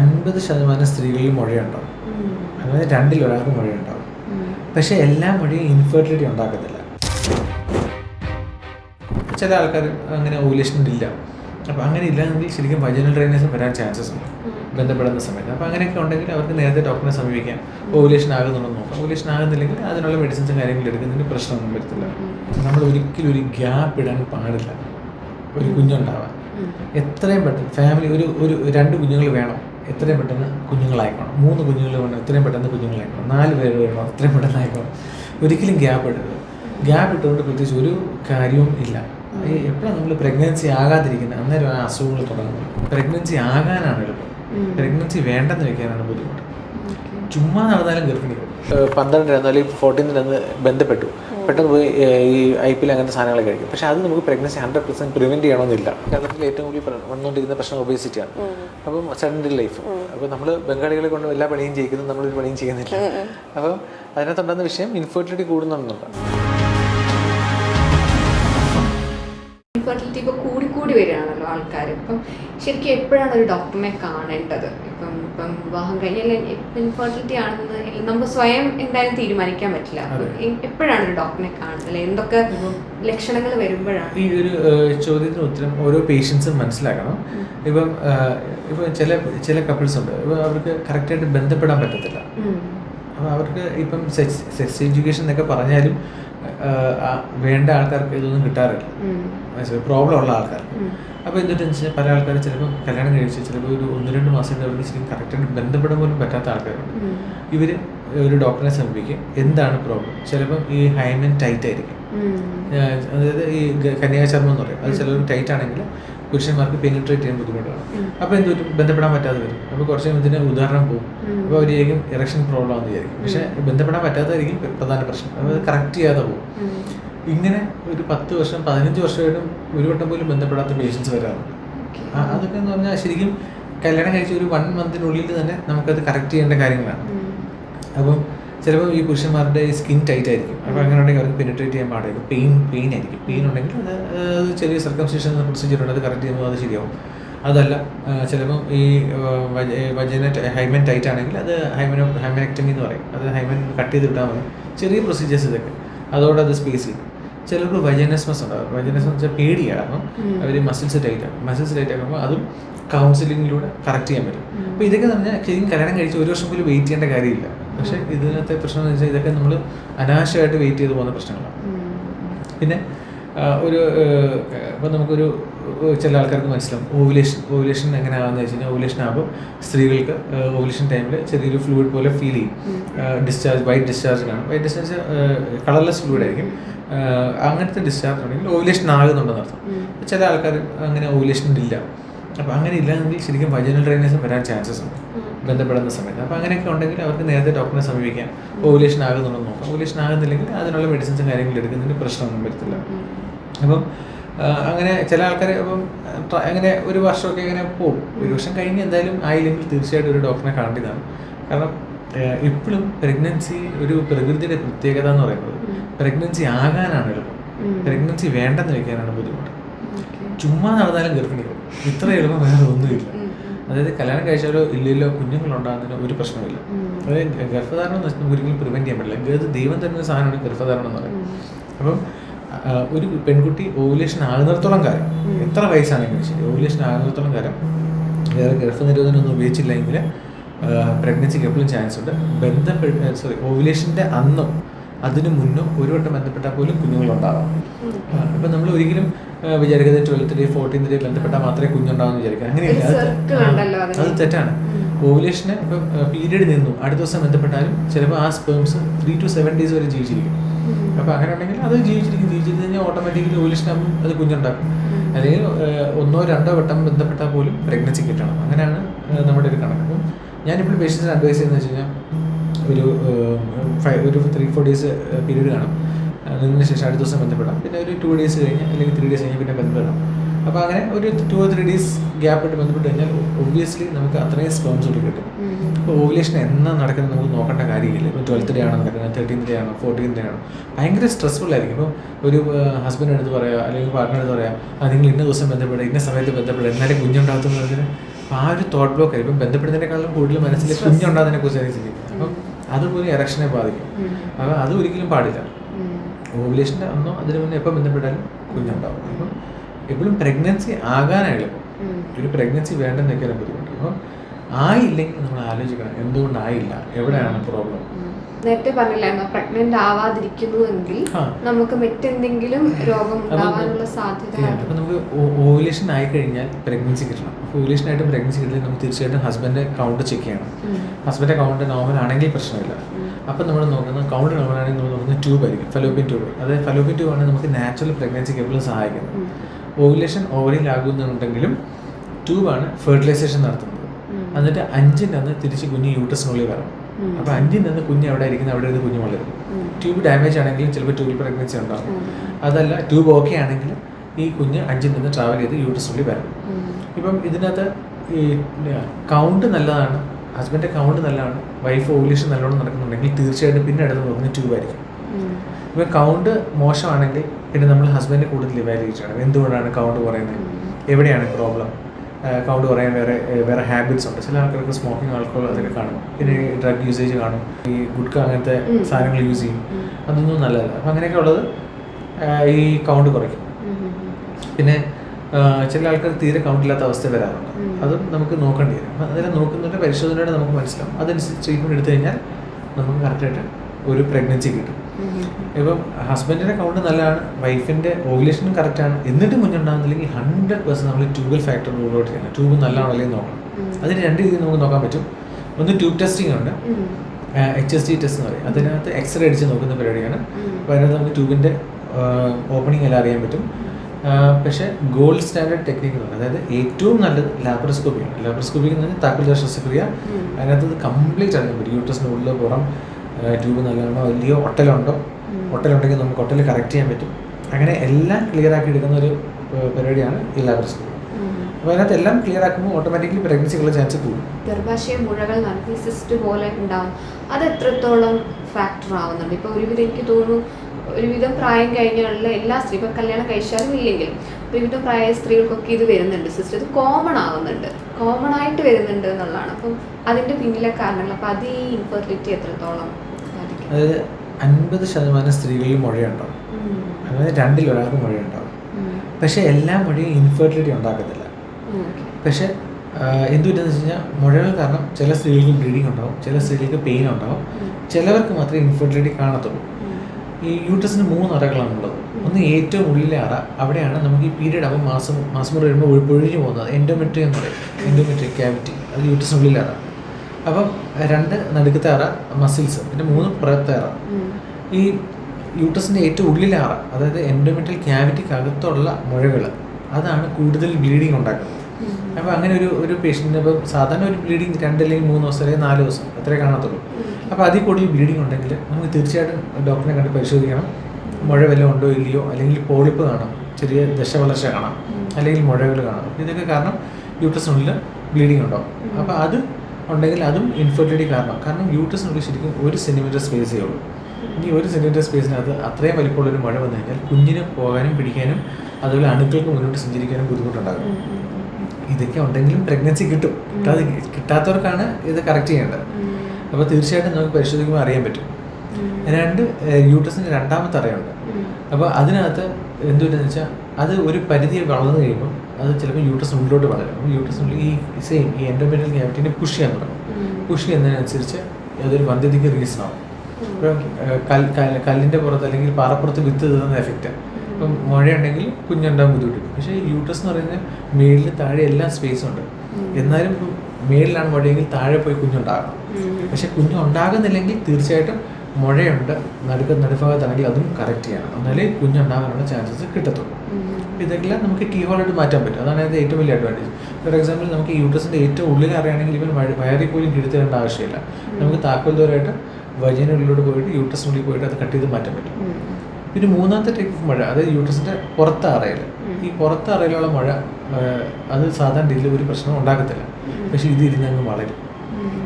അൻപത് ശതമാനം സ്ത്രീകളിൽ മുഴയുണ്ടാവും. അതായത് രണ്ടിൽ ഒരാൾക്ക് മുഴയുണ്ടാവും. പക്ഷെ എല്ലാ മുഴയും ഇൻഫെർട്ടിലിറ്റി ഉണ്ടാക്കത്തില്ല. ചില ആൾക്കാർ അങ്ങനെ ഓവുലേഷൻ ഇല്ല. അപ്പോൾ അങ്ങനെ ഇല്ലെങ്കിൽ ശരിക്കും വജനൽ ഡ്രൈനേഴ്സ് വരാൻ ചാൻസസ് ഉണ്ട്. ബന്ധപ്പെടുന്ന സമയത്ത്. അപ്പോൾ അങ്ങനെയൊക്കെ ഉണ്ടെങ്കിൽ അവർക്ക് നേരത്തെ ഡോക്ടറിനെ സമീപിക്കാം. ഓവുലേഷൻ ആകുന്നുണ്ടെന്ന് നോക്കാം. ഓവുലേഷൻ ആകുന്നില്ലെങ്കിൽ അതിനുള്ള മെഡിസിൻസും കാര്യങ്ങളും എടുക്കുന്നതിന് പ്രശ്നമൊന്നും വരത്തില്ല. നമ്മൾ ഒരിക്കലും ഒരു ഗ്യാപ്പ് ഇടാൻ പാടില്ല. ഒരു കുഞ്ഞുണ്ടാവാൻ. എത്രയും പെട്ടെന്ന് ഫാമിലി ഒരു ഒരു രണ്ട് കുഞ്ഞുങ്ങൾ വേണം. എത്രയും പെട്ടെന്ന് കുഞ്ഞുങ്ങളായിക്കോണം. മൂന്ന് കുഞ്ഞുങ്ങൾ വേണം എത്രയും പെട്ടെന്ന് കുഞ്ഞുങ്ങളായിക്കോണം. നാല് പേര് വേണം എത്രയും പെട്ടെന്ന് ആയിക്കോണം. ഒരിക്കലും ഗ്യാപ്പ് ഇടരുത് ഗ്യാപ്പ് ഇട്ടുകൊണ്ട് പ്രത്യേകിച്ച് ഒരു കാര്യവും ഇല്ല. എപ്പോഴാണ് നമ്മൾ പ്രഗ്നൻസി ആകാതിരിക്കുന്നത് അന്നേരം ആ അസുഖങ്ങൾ തുടങ്ങുന്നത്. പ്രഗ്നൻസി ആകാനാണ് എളുപ്പം. പ്രഗ്നൻസി വേണ്ടെന്ന് വെക്കാനാണ് ബുദ്ധിമുട്ട്. ചുമ്മാ നടന്നാലും ഗർഭിണി പന്ത്രണ്ടിന് അല്ലെങ്കിൽ ഫോർട്ടീനിന് ബന്ധപ്പെട്ടു. പെട്ടെന്ന് പോയി ഈ ഐ പി എൽ അങ്ങനത്തെ സാധനങ്ങൾ കഴിക്കും പക്ഷെ അത് നമുക്ക് പ്രഗ്നൻസി ഹൺഡ്രഡ് പെർസെന്റ് പ്രിവെന്റ് ചെയ്യണമെന്നില്ല. കേരളത്തിൽ ഏറ്റവും കൂടുതൽ വന്നുകൊണ്ടിരിക്കുന്ന പ്രശ്നം ഒബേസിറ്റിയാണ് അപ്പം സെഡന്ററി ലൈഫ് അപ്പോൾ നമ്മൾ ബംഗാളികളെ കൊണ്ട് എല്ലാ പണിയും ചെയ്യിക്കുന്നു നമ്മളൊരു പണിയും ചെയ്യുന്നില്ല. അപ്പം അതിനകത്തുണ്ടാകുന്ന വിഷയം ഇൻഫെർട്ടിലിറ്റി കൂടുന്നുണ്ടെന്നുള്ളത് ഇൻഫെർട്ടിലിറ്റി ഇപ്പോൾ കൂടി കൂടി വരികയാണല്ലോ ആൾക്കാർ ഇപ്പം ശരിക്കും എപ്പോഴാണ് ഒരു ഡോക്ടറിനെ കാണേണ്ടത്? ഇപ്പം വിവാഹം കഴിഞ്ഞാൽ ഇൻഫെർട്ടിലിറ്റി ആണെന്ന് നമുക്ക് സ്വയം എന്തായാലും തീരുമാനിക്കാൻ പറ്റില്ല. എപ്പോഴാണ് ഒരു ഡോക്ടറിനെ കാണുന്നത്? അല്ലെ എന്തൊക്കെ ലക്ഷണങ്ങൾ വരുമ്പോഴാണ്? ഈ ഒരു ചോദ്യത്തിന് ഉത്തരം ഓരോ പേഷ്യൻസും മനസ്സിലാക്കണം. ഇപ്പം ഇപ്പം ചില ചില കപ്പിൾസ് ഉണ്ട്. അവർക്ക് കറക്റ്റായിട്ട് ബന്ധപ്പെടാൻ പറ്റത്തില്ല. അവർക്ക് ഇപ്പം സെക്സ് സെക്സ് എഡ്യൂക്കേഷൻ എന്നൊക്കെ പറഞ്ഞാലും വേണ്ട ആൾക്കാർക്ക് ഇതൊന്നും കിട്ടാറില്ല. പ്രോബ്ലം ഉള്ള ആൾക്കാർ അപ്പോൾ എന്നിട്ട് വെച്ചാൽ പല ആൾക്കാർ ചിലപ്പോൾ കല്യാണം കഴിച്ച് ചിലപ്പോൾ ഒരു ഒന്ന് രണ്ട് മാസം അവർക്ക് ശരിക്കും കറക്റ്റായിട്ട് ബന്ധപ്പെടാൻ പോലും പറ്റാത്ത ആൾക്കാരുണ്ട്. ഇവർ ഒരു ഡോക്ടറെ സമീപിക്കും. എന്താണ് പ്രോബ്ലം ചിലപ്പം ഈ ഹൈമൻ ടൈറ്റ് ആയിരിക്കും. അതായത് ഈ കന്യാചർമ്മം എന്ന് പറയും. അത് ചിലപ്പോൾ ടൈറ്റ് ആണെങ്കിൽ പുരുഷന്മാർക്ക് പെനിട്രേറ്റ് ചെയ്യാൻ ബുദ്ധിമുട്ടാണ്. അപ്പോൾ എന്ത് പറ്റും? ബന്ധപ്പെടാൻ പറ്റാതെ വരും. അപ്പോൾ കുറച്ച് ഇതിന് ഉദാഹരണം പോകും അപ്പോൾ അവരായിരിക്കും ഇറക്ഷൻ പ്രോബ്ലം ആണെന്ന് വിചാരിക്കും. പക്ഷേ ബന്ധപ്പെടാൻ പറ്റാത്തതായിരിക്കും പ്രധാന പ്രശ്നം. അത് കറക്റ്റ് ചെയ്യാതെ പോകും ഇങ്ങനെ ഒരു പത്ത് വർഷം പതിനഞ്ച് വർഷമായിട്ടും ഒരു വട്ടം പോലും ബന്ധപ്പെടാത്ത പേഷ്യൻസ് വരാറുണ്ട്. അതൊക്കെ എന്ന് പറഞ്ഞാൽ ശരിക്കും കല്യാണം കഴിച്ച ഒരു വൺ മന്തിനുള്ളിൽ തന്നെ നമുക്കത് കറക്റ്റ് ചെയ്യേണ്ട കാര്യങ്ങളാണ്. അപ്പം ചിലപ്പോൾ ഈ പുരുഷന്മാരുടെ സ്കിൻ ടൈറ്റ് ആയിരിക്കും. അപ്പോൾ അങ്ങനെ ഉണ്ടെങ്കിൽ അവർക്ക് പെനിട്രേറ്റ് ചെയ്യാൻ പാടില്ല. പെയിൻ പെയിൻ ആയിരിക്കും. പെയിൻ ഉണ്ടെങ്കിൽ അത് ചെറിയ സർക്കംസ്റ്റേഷൻ പ്രൊസീജിയർ ഉണ്ട്. അത് കറക്റ്റ് ചെയ്യുമ്പോൾ അത് ശരിയാവും. അതല്ല ചിലപ്പോൾ ചിലപ്പം ഈ വജന ഹൈമൻ ടൈറ്റ് ആണെങ്കിൽ അത് ഹൈമനോ ഹൈമനക്ടമി എന്ന് പറയും. അത് ഹൈമൻ കട്ട് ചെയ്ത് വിട്ടാൽ മതി. ചെറിയ പ്രൊസീജിയേഴ്സ് ഇതൊക്കെ. അതോടെ അത് സ്പേസ് ചെയ്യും ചിലർക്ക് വജനസ്മസ് ഉണ്ടാകും വജനസ്മസ് എന്ന് വെച്ചാൽ പേടിയാണ് അപ്പം അവർ മസിൽസ് ടൈറ്റ് ആക്കും. മസിൽസ് ടൈറ്റ് ആക്കുമ്പോൾ അതും കൗൺസിലിങ്ങിലൂടെ കറക്റ്റ് ചെയ്യാൻ പറ്റും. അപ്പോൾ ഇതൊക്കെ പറഞ്ഞാൽ ശരിക്കും കല്യാണം കഴിച്ച് ഒരു വർഷം പോലും വെയിറ്റ് ചെയ്യേണ്ട കാര്യമില്ല. പക്ഷേ ഇതിനകത്തെ പ്രശ്നം എന്ന് വെച്ചാൽ ഇതൊക്കെ നമ്മൾ അനാവശ്യമായിട്ട് വെയിറ്റ് ചെയ്ത് പോകുന്ന പ്രശ്നങ്ങളാണ്. പിന്നെ ഒരു ഇപ്പം നമുക്കൊരു ചില ആൾക്കാർക്ക് മനസ്സിലാവും. ഓവുലേഷൻ ഓവുലേഷൻ എങ്ങനെയാണെന്ന് വെച്ച് കഴിഞ്ഞാൽ ഓവുലേഷൻ ആകുമ്പോൾ സ്ത്രീകൾക്ക് ഓവുലേഷൻ ടൈമിൽ ചെറിയൊരു ഫ്ലൂയിഡ് പോലെ ഫീൽ ചെയ്യും. ഡിസ്ചാർജ് വൈറ്റ് ഡിസ്ചാർജ് കാണും. വൈറ്റ് ഡിസ്ചാർജ് കളർലെസ് ഫ്ലൂയിഡ് ആയിരിക്കും. അങ്ങനത്തെ ഡിസ്ചാർജ് ഉണ്ടെങ്കിൽ ഓവുലേഷൻ ആകുന്നുണ്ടെന്ന് അർത്ഥം. ചില ആൾക്കാർ അങ്ങനെ ഓവുലേഷൻ ഇല്ല. അപ്പം അങ്ങനെ ഇല്ലെങ്കിൽ ശരിക്കും വജനൽ ഡ്രൈനേഴ്സ് വരാൻ ചാൻസസ് ഉണ്ട്. ബന്ധപ്പെടുന്ന സമയത്ത്. അപ്പോൾ അങ്ങനെയൊക്കെ ഉണ്ടെങ്കിൽ അവർക്ക് നേരത്തെ ഡോക്ടറിനെ സമീപിക്കാം. ഓവുലേഷൻ ആകുന്നുണ്ടെന്ന് നോക്കാം. ഓവുലേഷൻ ആകുന്നില്ലെങ്കിൽ അതിനുള്ള മെഡിസിൻസും കാര്യങ്ങളും എടുക്കുന്നതിന് പ്രശ്നമൊന്നും വരത്തില്ല. അപ്പം അങ്ങനെ ചില ആൾക്കാർ അപ്പം അങ്ങനെ ഒരു വർഷമൊക്കെ ഇങ്ങനെ പോകും ഒരു വർഷം കഴിഞ്ഞ് എന്തായാലും ആയില്ലെങ്കിൽ തീർച്ചയായിട്ടും ഒരു ഡോക്ടറിനെ കാണേണ്ടതാണ് കാരണം എപ്പോഴും പ്രഗ്നൻസി ഒരു പ്രകൃതിയുടെ പ്രത്യേകത എന്ന് പറയുന്നത് പ്രഗ്നൻസി ആകാനാണ് എളുപ്പം. പ്രഗ്നൻസി വേണ്ടെന്ന് വെക്കാനാണ് ബുദ്ധിമുട്ട്. ചുമ്മാ നടന്നാലും ഗർഭിണികൾ. ഇത്ര എളുപ്പം വേറെ ഒന്നുമില്ല. അതായത് കല്യാണം കഴിച്ചാലോ ഇല്ലല്ലോ കുഞ്ഞുങ്ങളുണ്ടാകുന്നതിന് ഒരു പ്രശ്നമില്ല അതായത് ഗർഭധാരണം എന്ന് വെച്ചാൽ ഒരിക്കലും പ്രിവെന്റ് ചെയ്യാൻ പറ്റില്ല. ഗർഭ ദൈവം തരുന്ന സാധനമാണ് ഗർഭധാരണം എന്ന് പറയുന്നത്. അപ്പം ഒരു പെൺകുട്ടി ഓവുലേഷൻ ആകുന്നിടത്തോളം കാലം എത്ര വയസ്സാണെങ്കിലും ശരി ഓവുലേഷൻ ആകുന്നിടത്തോളം കാലം വേറെ ഗർഭനിരോധനം ഒന്നും ഉപയോഗിച്ചില്ലെങ്കിൽ പ്രഗ്നൻസിക്ക് എപ്പോഴും ചാൻസ് ഉണ്ട്. ബന്ധപ്പെട്ട സോറി ഓവുലേഷന്റെ അന്നും അതിനു മുന്നും ഒരു വട്ടം ബന്ധപ്പെട്ടാൽ പോലും കുഞ്ഞുങ്ങളുണ്ടാവാം. അപ്പം നമ്മൾ ഒരിക്കലും വിചാരിക്കുന്നത് ട്വൽത്ത് ഡേ ഫോർട്ടീൻത് ഡേ ബന്ധപ്പെട്ടാൽ മാത്രമേ കുഞ്ഞുണ്ടാവുന്ന വിചാരിക്കുക. അങ്ങനെയല്ല. അത്. തെറ്റാണ്. ഓവുലേഷന് ഇപ്പം പീരീഡ് നിന്നു. അടുത്ത ദിവസം ബന്ധപ്പെട്ടാലും ചിലപ്പോൾ ആ sperms three to seven days വരെ ജീവിച്ചിരിക്കും. അപ്പോൾ അങ്ങനെ ഉണ്ടെങ്കിൽ അത് ജീവിച്ചിരിക്കും. ജീവിച്ചിരുന്ന് കഴിഞ്ഞാൽ ഓട്ടോമാറ്റിക്കലി ഓവുലേഷൻ ആകുമ്പോൾ അത് കുഞ്ഞുണ്ടാക്കും. അല്ലെങ്കിൽ ഒന്നോ രണ്ടോ വട്ടം ബന്ധപ്പെട്ടാൽ പോലും പ്രഗ്നൻസി കിട്ടണം. അങ്ങനെയാണ് നമ്മുടെ ഒരു കണക്ക്. അപ്പം ഞാനിപ്പോൾ പേഷ്യൻസിന് അഡ്വൈസ് ചെയ്യുന്നത് വെച്ച് കഴിഞ്ഞാൽ ഒരു ഫൈവ് ഒരു ത്രീ ഫോർ ഡേയ്സ് പീരീഡ് കാണും. അതിന് ശേഷം അടുത്ത ദിവസം ബന്ധപ്പെടാം. പിന്നെ ഒരു ടു ഡേയ്സ് കഴിഞ്ഞ് അല്ലെങ്കിൽ ത്രീ ഡേയ്സ് കഴിഞ്ഞ് പിന്നെ ബന്ധപ്പെടാം. അപ്പോൾ അങ്ങനെ ഒരു two or three days gap ഇട്ട് ബന്ധപ്പെട്ട് കഴിഞ്ഞാൽ ഒബ്വിയസ്ലി നമുക്ക് അത്രയും സ്പേംസ് കൂടി കിട്ടും ഇപ്പോൾ ഓവുലേഷൻ എന്നാ നടക്കുന്നത് നമുക്ക് നോക്കേണ്ട കാര്യമില്ല. ഇപ്പോൾ ട്വൽത്ത് ഡേ ആണോ നടക്കുന്നത്? തേർട്ടീൻ ഡേ ആണോ? ഫോർട്ടീൻ ഡേ ആണോ? ഭയങ്കര സ്ട്രെസ്ഫുൾ ആയിരിക്കും. ഇപ്പോൾ ഒരു ഹസ്ബൻഡ് എടുത്ത് പറയാം അല്ലെങ്കിൽ പാർട്ട്ണർ എടുത്ത് പറയാം ആ നിങ്ങൾ ഇന്ന ദിവസം ബന്ധപ്പെടുക ഇന്ന സമയത്ത് ബന്ധപ്പെടുക എന്നാലേ കുഞ്ഞുണ്ടാകുന്നതിന് അപ്പോൾ ആ ഒരു തോട്ട് ബ്ലോക്ക് ആയിരിക്കും. ഇപ്പം ബന്ധപ്പെടുന്നതിനേക്കാളും കൂടുതൽ മനസ്സിൽ. കുഞ്ഞുണ്ടാകുന്നതിനെ കുറിച്ചാണ് ചിന്തിക്കുന്നത്. അപ്പം അതുപോലെ ഇറക്ഷനെ ബാധിക്കും. അപ്പം അപ്പോൾ അത് ഒരിക്കലും പാടില്ല. ഓവുലേഷന്റെ അന്നോ അതിന് മുന്നേ എപ്പോൾ ബന്ധപ്പെട്ടാലും കുഞ്ഞുണ്ടാവും. അപ്പം എപ്പോഴും പ്രഗ്നൻസി ആകാനാണ് എളുപ്പം. ഒരു പ്രഗ്നൻസി വേണ്ടെന്ന് വെക്കാനും ബുദ്ധിമുട്ട്. അപ്പം ആയില്ലെങ്കിൽ നമ്മൾ ആലോചിക്കണം എന്തുകൊണ്ടായില്ല? എവിടെയാണ് പ്രോബ്ലം. നേരത്തെ പറഞ്ഞില്ലായിരുന്നു? പ്രഗ്നന്റ് ആവാതിരിക്കുന്നു എങ്കിൽ നമുക്ക് മറ്റെന്തെങ്കിലും രോഗം ഉണ്ടാവാനുള്ള സാധ്യത അപ്പം നമുക്ക് ഓവുലേഷൻ ആയി കഴിഞ്ഞാൽ പ്രഗ്നൻസി കിട്ടണം. ഓവുലേഷൻ ആയിട്ട് പ്രഗ്നൻസി കിട്ടിയാൽ നമുക്ക് തീർച്ചയായിട്ടും ഹസ്ബൻഡ് കൗണ്ട് ചെക്ക് ചെയ്യണം. ഹസ്ബൻഡ് കൗണ്ട് നോർമൽ ആണെങ്കിൽ പ്രശ്നമില്ല. അപ്പം നമ്മൾ നോക്കുന്നത് കൗണ്ട് നോർമൽ ആണെങ്കിൽ നമ്മൾ നോക്കുന്നത് ട്യൂബ് ആയിരിക്കും ഫലോപ്പിൻ ട്യൂബ് അതായത് ഫലോപ്പിൻ ട്യൂബ് ആണ് നമുക്ക് നാച്ചുറൽ പ്രഗ്നൻസിക്ക് എപ്പോഴും സഹായിക്കുന്നത്. ഓവുലേഷൻ ഓവറിലാകുന്നുണ്ടെങ്കിലും ട്യൂബാണ് ഫെർട്ടിലൈസേഷൻ നടത്തുന്നത്. എന്നിട്ട് അഞ്ചിന്റെ അന്ന് തിരിച്ച് കുഞ്ഞ് യൂട്ടസിനുള്ളിൽ വരണം. അപ്പോൾ അഞ്ചിൽ നിന്ന് കുഞ്ഞ് എവിടെ ഇരിക്കുന്നത് അവിടെ ഇരുന്ന് കുഞ്ഞ് വളരും. ട്യൂബ് ഡാമേജ് ആണെങ്കിലും ചിലപ്പോൾ ട്യൂബിൽ പ്രഗ്നൻസി ഉണ്ടാകും അതല്ല ട്യൂബ് ഓക്കെ ആണെങ്കിൽ ഈ കുഞ്ഞ് അഞ്ചിൽ നിന്ന് ട്രാവൽ ചെയ്ത് യൂട്ടസിനുള്ളിൽ വരണം. ഇപ്പം ഇതിനകത്ത് ഈ കൗണ്ട് നല്ലതാണ്. ഹസ്ബൻഡിന്റെ കൗണ്ട് നല്ലതാണ്. വൈഫ് ഓവുലേഷൻ നല്ലോണം നടക്കുന്നുണ്ടെങ്കിൽ തീർച്ചയായിട്ടും പിന്നെ അടുത്ത് നോക്കുന്നത് ട്യൂബ് ആയിരിക്കും. ഇപ്പം കൗണ്ട് മോശമാണെങ്കിൽ പിന്നെ നമ്മൾ ഹസ്ബൻഡ് കൂടുതൽ ഇവാലുവേറ്റ് ചെയ്യണം. എന്തുകൊണ്ടാണ് കൗണ്ട് കുറയുന്നത്? എവിടെയാണ് പ്രോബ്ലം കൗണ്ട് കുറയാൻ വേറെ വേറെ ഹാബിറ്റ്സ് ഉണ്ട് ചില ആൾക്കാർക്ക് സ്മോക്കിംഗ് ആൾക്കോൾ അതൊക്കെ കാണും പിന്നെ ഡ്രഗ് യൂസേജ് കാണും ഈ ഗുഡ്ക അങ്ങനത്തെ. സാധനങ്ങൾ യൂസ് ചെയ്യും. അതൊന്നും നല്ലതല്ല അപ്പം അങ്ങനെയൊക്കെ ഉള്ളത് ഈ കൗണ്ട് കുറയ്ക്കും. പിന്നെ ചില ആൾക്കാർ തീരെ കൗണ്ടില്ലാത്ത അവസ്ഥ വരാറുണ്ട്. അതും നമുക്ക് നോക്കേണ്ടി വരും അപ്പം അതെല്ലാം നോക്കുന്നതിന്റെ പരിശോധനയോടെ നമുക്ക് മനസ്സിലാവും അതനുസരിച്ച് ട്രീറ്റ്മെന്റ് എടുത്തു കഴിഞ്ഞാൽ നമുക്ക് കറക്റ്റായിട്ട് ഒരു പ്രഗ്നൻസി കിട്ടും. ഇപ്പം ഹസ്ബൻഡിന്റെ കൗണ്ട് നല്ലതാണ് വൈഫിന്റെ ഓവുലേഷനും കറക്റ്റാണ് എന്നിട്ട് മുന്നുണ്ടാകുന്നില്ലെങ്കിൽ ഹൺഡ്രഡ് പെർസെന്റ് നമ്മൾ ട്യൂബൽ ഫാക്ടർ റൂൾ ഔട്ട് ചെയ്യണം. ട്യൂബ് നല്ലതാണോ അല്ലെങ്കിൽ നോക്കണം. അതിന് രണ്ട് രീതിയിൽ നമുക്ക് നോക്കാൻ പറ്റും. ഒന്ന് ട്യൂബ് ടെസ്റ്റിംഗ് ഉണ്ട്. എച്ച് എസ് ടി ടെസ്റ്റ് എന്ന് പറയും. അതിനകത്ത് എക്സ്റേ അടിച്ച് നോക്കുന്ന പരിപാടിയാണ്. അപ്പോൾ അതിനകത്ത് നമുക്ക് ട്യൂബിന്റെ ഓപ്പണിംഗ് എല്ലാം അറിയാൻ പറ്റും. പക്ഷേ ഗോൾഡ് സ്റ്റാൻഡേർഡ് ടെക്നിക്ക് എന്ന് പറയുന്നത് അതായത് ഏറ്റവും നല്ലത് ലാബ്രോസ്കോപ്പിയാണ് ലാബ്രോസ്കോപ്പി എന്ന് പറഞ്ഞാൽ താക്കോൽ ശസ്ത്രക്രിയ. അതിനകത്ത് കംപ്ലീറ്റ് അറിയാൻ പറ്റും. യൂട്രസിന്റെ ഉള്ളിൽ പുറം ട്യൂബ് നല്ലതാണോ വലിയ ഒട്ടലുണ്ടോ ഉം. ഒട്ടലുണ്ടെങ്കിൽ നമുക്ക് ഒട്ടൽ കറക്റ്റ് ചെയ്യാൻ പറ്റും. അങ്ങനെ എല്ലാം ക്ലിയർ ആക്കി എടുക്കുന്ന ഒരു പരിപാടിയാണ് ഉം. അപ്പോൾ അതിനകത്ത് എല്ലാം ക്ലിയർ ആക്കുമ്പോൾ ഓട്ടോമാറ്റിക്കലി പ്രഗ്നൻസിക്കുള്ള ചാൻസ് കൂടും. ഗർഭാശയ മുഴകൾ നടത്തി സിസ്റ്റ് പോലെ ഉണ്ടാവും. അത് എത്രത്തോളം ഫാക്ടർ ആവുന്നുണ്ട്? ഇപ്പോൾ ഒരുവിധം എനിക്ക് തോന്നുന്നു ഒരുവിധം പ്രായം കഴിഞ്ഞുള്ള എല്ലാ സ്ത്രീ ഇപ്പം കല്യാണം കഴിച്ചാലും ഇല്ലെങ്കിലും ഒരുവിധം പ്രായ സ്ത്രീകൾക്കൊക്കെ ഇത് വരുന്നുണ്ട് സിസ്റ്റർ ഇത് കോമൺ ആവുന്നുണ്ട്. കോമൺ ആയിട്ട് വരുന്നുണ്ട് എന്നുള്ളതാണ്. അപ്പം അതിന്റെ പിന്നിലെ കാരണങ്ങൾ അപ്പം അത് ഈ ഇൻഫെർട്ടിലിറ്റി എത്രത്തോളം ബാധിക്കും? അൻപത് ശതമാനം സ്ത്രീകളിൽ മുഴയുണ്ടാവും. അങ്ങനെ അതായത് രണ്ടിൽ ഒരാൾക്ക് മുഴയുണ്ടാവും. ഉണ്ടാവും പക്ഷേ എല്ലാ മുഴയും ഇൻഫെർട്ടിലിറ്റി ഉണ്ടാക്കത്തില്ല. പക്ഷെ എന്തുപറ്റെന്ന് വെച്ച് കഴിഞ്ഞാൽ മുഴകൾ കാരണം ചില സ്ത്രീകൾക്ക് ബ്ലീഡിങ് ഉണ്ടാവും ചില സ്ത്രീകൾക്ക് പെയിൻ ഉണ്ടാവും. ചിലവർക്ക് മാത്രമേ ഇൻഫെർട്ടിലിറ്റി കാണത്തുള്ളൂ. ഈ യൂട്രസിന് മൂന്ന് അറകളാണ് ഉള്ളത്. ഒന്ന് ഏറ്റവും ഉള്ളിലെ അറ അവിടെയാണ് നമുക്ക് ഈ പീരീഡ് ആകുമ്പോൾ മാസം മാസം മുറി വരുമ്പോൾ ഒഴി- ഒഴിഞ്ഞു പോകുന്നത്. എൻഡോമെട്രി എന്ന് പറയും. എൻഡോമെട്രി ക്യാവിറ്റി അത് യൂട്രസിനുള്ളിലെ അറ. അപ്പം രണ്ട് നടുക്കത്തേറ മസിൽസ് പിന്നെ മൂന്ന് പുറത്തേറ ഈ യൂട്ടസിന്റെ ഏറ്റവും ഉള്ളിലാറ അതായത് എൻഡോമെറ്റൽ ക്യാവിറ്റിക്ക് അകത്തുള്ള മുഴകൾ അതാണ് കൂടുതൽ ബ്ലീഡിങ് ഉണ്ടാക്കുന്നത്. അപ്പോൾ അങ്ങനെ ഒരു ഒരു പേഷ്യന്റിന് ഇപ്പോൾ സാധാരണ ഒരു ബ്ലീഡിങ് രണ്ട് അല്ലെങ്കിൽ മൂന്ന് ദിവസം അല്ലെങ്കിൽ നാല് ദിവസം അത്രേ കാണത്തുള്ളൂ. അപ്പോൾ അതിൽ കൂടുതൽ ബ്ലീഡിങ് ഉണ്ടെങ്കിൽ നമുക്ക് തീർച്ചയായിട്ടും ഡോക്ടറെ കണ്ട് പരിശോധിക്കണം. മുഴ വല്ലതും ഉണ്ടോ ഇല്ലയോ? അല്ലെങ്കിൽ പോളിപ്പ് കാണാം. ചെറിയ ദശ വളർച്ച കാണാം അല്ലെങ്കിൽ മുഴകൾ കാണാം. ഇതൊക്കെ കാരണം യൂട്രസിനുള്ളിൽ ബ്ലീഡിങ് ഉണ്ടാവും. അപ്പോൾ അത് ഉണ്ടെങ്കിൽ അതും ഇൻഫെർട്ടിലിറ്റി കാരണം കാരണം യൂട്രസിനുള്ളിൽ ശരിക്കും ഒരു സെന്റിമീറ്റർ സ്പേസേ ഉള്ളൂ. ഇനി ഒരു സെന്റിമീറ്റർ സ്പേസിനകത്ത് അത്രയും വലിപ്പമുള്ള ഒരു മഴ വന്നു കഴിഞ്ഞാൽ കുഞ്ഞിന് പോകാനും പിടിക്കാനും അതുപോലെ അണുക്കൾക്ക് മുന്നോട്ട് സഞ്ചരിക്കാനും ബുദ്ധിമുട്ടുണ്ടാകും. ഇതൊക്കെ ഉണ്ടെങ്കിലും പ്രഗ്നൻസി കിട്ടും. കിട്ടാതെ കിട്ടാത്തവർക്കാണ് ഇത് കറക്റ്റ് ചെയ്യേണ്ടത്. അപ്പോൾ തീർച്ചയായിട്ടും നമുക്ക് പരിശോധിക്കുമ്പോൾ അറിയാൻ പറ്റും. രണ്ട് യൂട്രസിന്റെ രണ്ടാമത്തെ അറയുണ്ട്. അപ്പോൾ അതിനകത്ത് എന്തുവെന്ന് വെച്ചാൽ അത് ഒരു പരിധി വളർന്നു കഴിയുമ്പോൾ അത് ചിലപ്പോൾ യൂട്രസ് ഉള്ളിലോട്ട് വളരും. അപ്പോൾ യൂട്രസിനുള്ളിൽ ഈ സെയിം ഈ എൻഡോമെറ്റൽ ക്യാവിറ്റിനെ പുഷ് ചെയ്യാൻ തുടങ്ങും. പുഷ് ചെയ്യുന്നതിനനുസരിച്ച് അതൊരു വന്ധ്യതയ്ക്ക് റീസൺ ആവും. കല്ലിന്റെ പുറത്ത് അല്ലെങ്കിൽ പാറപ്പുറത്ത് വിത്ത് തീർന്ന എഫക്റ്റ് ഇപ്പം മഴയുണ്ടെങ്കിൽ കുഞ്ഞുണ്ടാകാൻ ബുദ്ധിമുട്ട് പക്ഷേ യൂട്രസ് എന്ന് പറയുന്നത് മേളിൽ താഴെ എല്ലാ സ്പേസും ഉണ്ട്. എന്നാലും മേളിലാണ് മഴയെങ്കിൽ താഴെ പോയി കുഞ്ഞുണ്ടാകണം. പക്ഷെ കുഞ്ഞുണ്ടാകുന്നില്ലെങ്കിൽ തീർച്ചയായിട്ടും മുഴയുണ്ട് നടുക്ക് നടുഭാഗത്താണെങ്കിൽ അതും കറക്റ്റ് ചെയ്യണം. എന്നാലേ കുഞ്ഞുണ്ടാകാനുള്ള ചാൻസസ് കിട്ടത്തുള്ളൂ. അപ്പോൾ ഇതെല്ലാം നമുക്ക് കീ ഹോളായിട്ട് മാറ്റാൻ പറ്റും. അതാണ് അതിന്റെ ഏറ്റവും വലിയ അഡ്വാന്റേജ് ഫോർ എക്സാമ്പിൾ നമുക്ക് യൂട്രസിന്റെ ഏറ്റവും ഉള്ളിൽ അറിയണമെങ്കിൽ ഇവൻ വയറിൽ പോലും കിടുത്ത് തരേണ്ട ആവശ്യമില്ല നമുക്ക് താക്കോൽ ദൂരമായിട്ട് വജനുള്ളിലോട്ട് പോയിട്ട് യൂട്രസിനുള്ളിൽ പോയിട്ട് അത് കട്ട് ചെയ്ത് മാറ്റാൻ പറ്റും. പിന്നെ മൂന്നാമത്തെ ടൈപ്പ് ഓഫ് മഴ അതായത് യൂട്രസിന്റെ പുറത്തെ അറയിൽ. ഈ പുറത്തെ അറയിലുള്ള മഴ അത് സാധാരണ രീതിയിൽ ഒരു പ്രശ്നം ഉണ്ടാക്കത്തില്ല. പക്ഷേ ഇത് ഇരുന്നങ്ങ് വളരും.